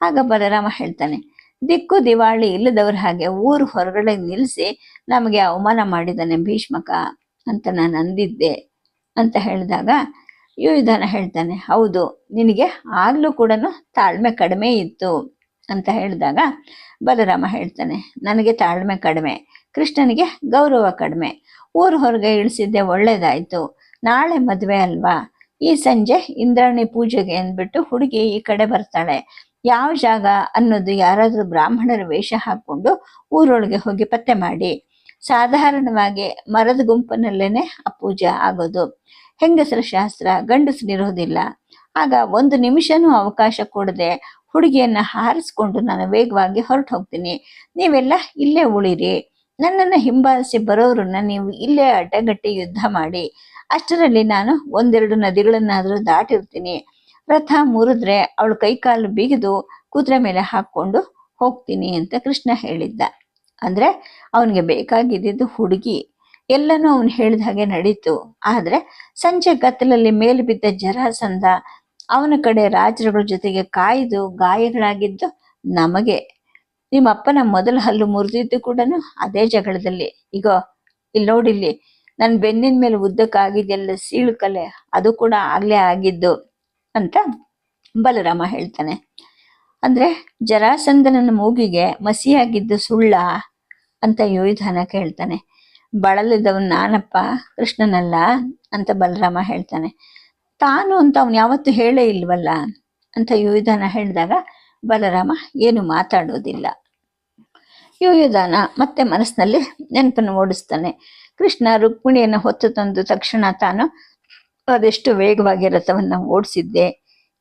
ಆಗ ಬಲರಾಮ ಹೇಳ್ತಾನೆ, ದಿಕ್ಕು ದಿವಾಳಿ ಇಲ್ಲದವ್ರ ಹಾಗೆ ಊರು ಹೊರಗಡೆ ನಿಲ್ಲಿಸಿ ನಮಗೆ ಅವಮಾನ ಮಾಡಿದ್ದಾನೆ ಭೀಷ್ಮಕ ಅಂತ ನಾನು ಅಂದಿದ್ದೆ ಅಂತ ಹೇಳಿದಾಗ ಯುವಿಧಾನ ಹೇಳ್ತಾನೆ, ಹೌದು, ನಿನಗೆ ಆಗ್ಲೂ ಕೂಡ ತಾಳ್ಮೆ ಕಡಿಮೆ ಇತ್ತು ಅಂತ ಹೇಳಿದಾಗ ಬಲರಾಮ ಹೇಳ್ತಾನೆ, ನನಗೆ ತಾಳ್ಮೆ ಕಡಿಮೆ, ಕೃಷ್ಣನಿಗೆ ಗೌರವ ಕಡಿಮೆ, ಊರು ಹೊರಗೆ ಇಳಿಸಿದ್ದೆ ಒಳ್ಳೇದಾಯ್ತು, ನಾಳೆ ಮದುವೆ ಅಲ್ವಾ? ಈ ಸಂಜೆ ಇಂದ್ರಾಣಿ ಪೂಜೆಗೆ ಅಂದ್ಬಿಟ್ಟು ಹುಡುಗಿ ಈ ಕಡೆ ಬರ್ತಾಳೆ. ಯಾವ ಜಾಗ ಅನ್ನೋದು ಯಾರಾದ್ರೂ ಬ್ರಾಹ್ಮಣರ ವೇಷ ಹಾಕೊಂಡು ಊರೊಳಗೆ ಹೋಗಿ ಪತ್ತೆ ಮಾಡಿ. ಸಾಧಾರಣವಾಗಿ ಮರದ ಗುಂಪಿನಲ್ಲೇನೆ ಆ ಪೂಜೆ ಆಗೋದು. ಹೆಂಗಸರ ಶಾಸ್ತ್ರ ಗಂಡಸರಿರೋದಿಲ್ಲ ಆಗ ಒಂದು ನಿಮಿಷನೂ ಅವಕಾಶ ಕೊಡದೆ ಹುಡುಗಿಯನ್ನ ಹಾರಿಸ್ಕೊಂಡು ನಾನು ವೇಗವಾಗಿ ಹೊರಟು ಹೋಗ್ತೀನಿ. ನೀವೆಲ್ಲ ಇಲ್ಲೇ ಉಳಿರಿ. ನನ್ನನ್ನು ಹಿಂಬಾಲಿಸಿ ಬರೋರನ್ನ ನೀವು ಇಲ್ಲೇ ಅಡ್ಡಗಟ್ಟಿ ಯುದ್ಧ ಮಾಡಿ. ಅಷ್ಟರಲ್ಲಿ ನಾನು ಒಂದೆರಡು ನದಿಗಳನ್ನಾದರೂ ದಾಟಿರ್ತೀನಿ. ರಥ ಮುರಿದ್ರೆ ಅವಳು ಕೈಕಾಲು ಬಿಗಿದು ಕುದುರೆ ಮೇಲೆ ಹಾಕ್ಕೊಂಡು ಹೋಗ್ತೀನಿ ಅಂತ ಕೃಷ್ಣ ಹೇಳಿದ್ದ. ಅಂದರೆ ಅವನಿಗೆ ಬೇಕಾಗಿದ್ದಿದ್ದು ಹುಡುಗಿ. ಎಲ್ಲನೂ ಅವನು ಹೇಳಿದ ಹಾಗೆ ನಡೀತು. ಆದರೆ ಸಂಜೆ ಗತ್ತಲಲ್ಲಿ ಮೇಲೆ ಬಿದ್ದ ಜರಾಸಂಧ ಅವನ ಕಡೆ ರಾಜರುಗಳ ಜೊತೆಗೆ ಕಾಯ್ದು ಗಾಯಗಳಾಗಿದ್ದು ನಮಗೆ. ನಿಮ್ಮಪ್ಪನ ಮೊದಲ ಹಲ್ಲು ಮುರಿದಿದ್ದು ಕೂಡ ಅದೇ ಜಗಳದಲ್ಲಿ. ಈಗ ಇಲ್ಲಿ. ನೋಡಿಲ್ಲಿ ನನ್ನ ಬೆನ್ನಿನ ಮೇಲೆ ಉದ್ದಕ್ಕಾಗಿದೆಯಲ್ಲ ಸೀಳು ಕಲೆ, ಅದು ಕೂಡ ಆಗ್ಲೇ ಆಗಿದ್ದು ಅಂತ ಬಲರಾಮ ಹೇಳ್ತಾನೆ. ಅಂದ್ರೆ ಜರಾಸಂಧನ ಮೂಗಿಗೆ ಮಸಿಯಾಗಿದ್ದು ಸುಳ್ಳ ಅಂತ ಯುವಿಧಾನ ಕೇಳ್ತಾನೆ. ಬಳಲಿದವ್ ನಾನಪ್ಪ ಕೃಷ್ಣನಲ್ಲ ಅಂತ ಬಲರಾಮ ಹೇಳ್ತಾನೆ. ತಾನು ಅಂತ ಅವನು ಯಾವತ್ತೂ ಹೇಳೇ ಇಲ್ವಲ್ಲ ಅಂತ ಯುವಿಧಾನ ಹೇಳಿದಾಗ ಬಲರಾಮ ಏನು ಮಾತಾಡೋದಿಲ್ಲ. ಯುಯುಧಾನ ಮತ್ತೆ ಮನಸ್ಸಿನಲ್ಲಿ ನೆನಪನ್ನು ಓಡಿಸ್ತಾನೆ ಕೃಷ್ಣ ರುಕ್ಮಿಣಿಯನ್ನು ಹೊತ್ತು ತಂದು ತಕ್ಷಣ ತಾನು ಅದೆಷ್ಟು ವೇಗವಾಗಿ ರಥವನ್ನ ಓಡಿಸಿದ್ದೆ.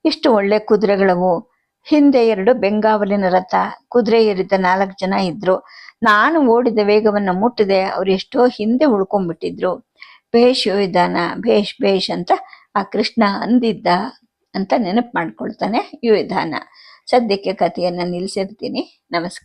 ಎಷ್ಟು ಒಳ್ಳೆ ಕುದುರೆಗಳವು. ಹಿಂದೆ ಎರಡು ಬೆಂಗಾವಲಿನ ರಥ, ಕುದುರೆ ಏರಿದ ನಾಲ್ಕು ಜನ ಇದ್ರು. ನಾನು ಓಡಿದ ವೇಗವನ್ನ ಮುಟ್ಟಿದೆ, ಅವ್ರು ಎಷ್ಟೋ ಹಿಂದೆ ಉಳ್ಕೊಂಡ್ಬಿಟ್ಟಿದ್ರು. ಭೇಷ್ ಯುವಿಧಾನ ಭೇಷ್ ಭೇಷ್ ಅಂತ ಆ ಕೃಷ್ಣ ಅಂದಿದ್ದ ಅಂತ ನೆನಪು ಮಾಡ್ಕೊಳ್ತಾನೆ ಯುವಿಧಾನ ಸದ್ಯಕ್ಕೆ ಕಥೆಯನ್ನ ನಿಲ್ಲಿಸಿರ್ತೀನಿ ನಮಸ್ಕಾರ.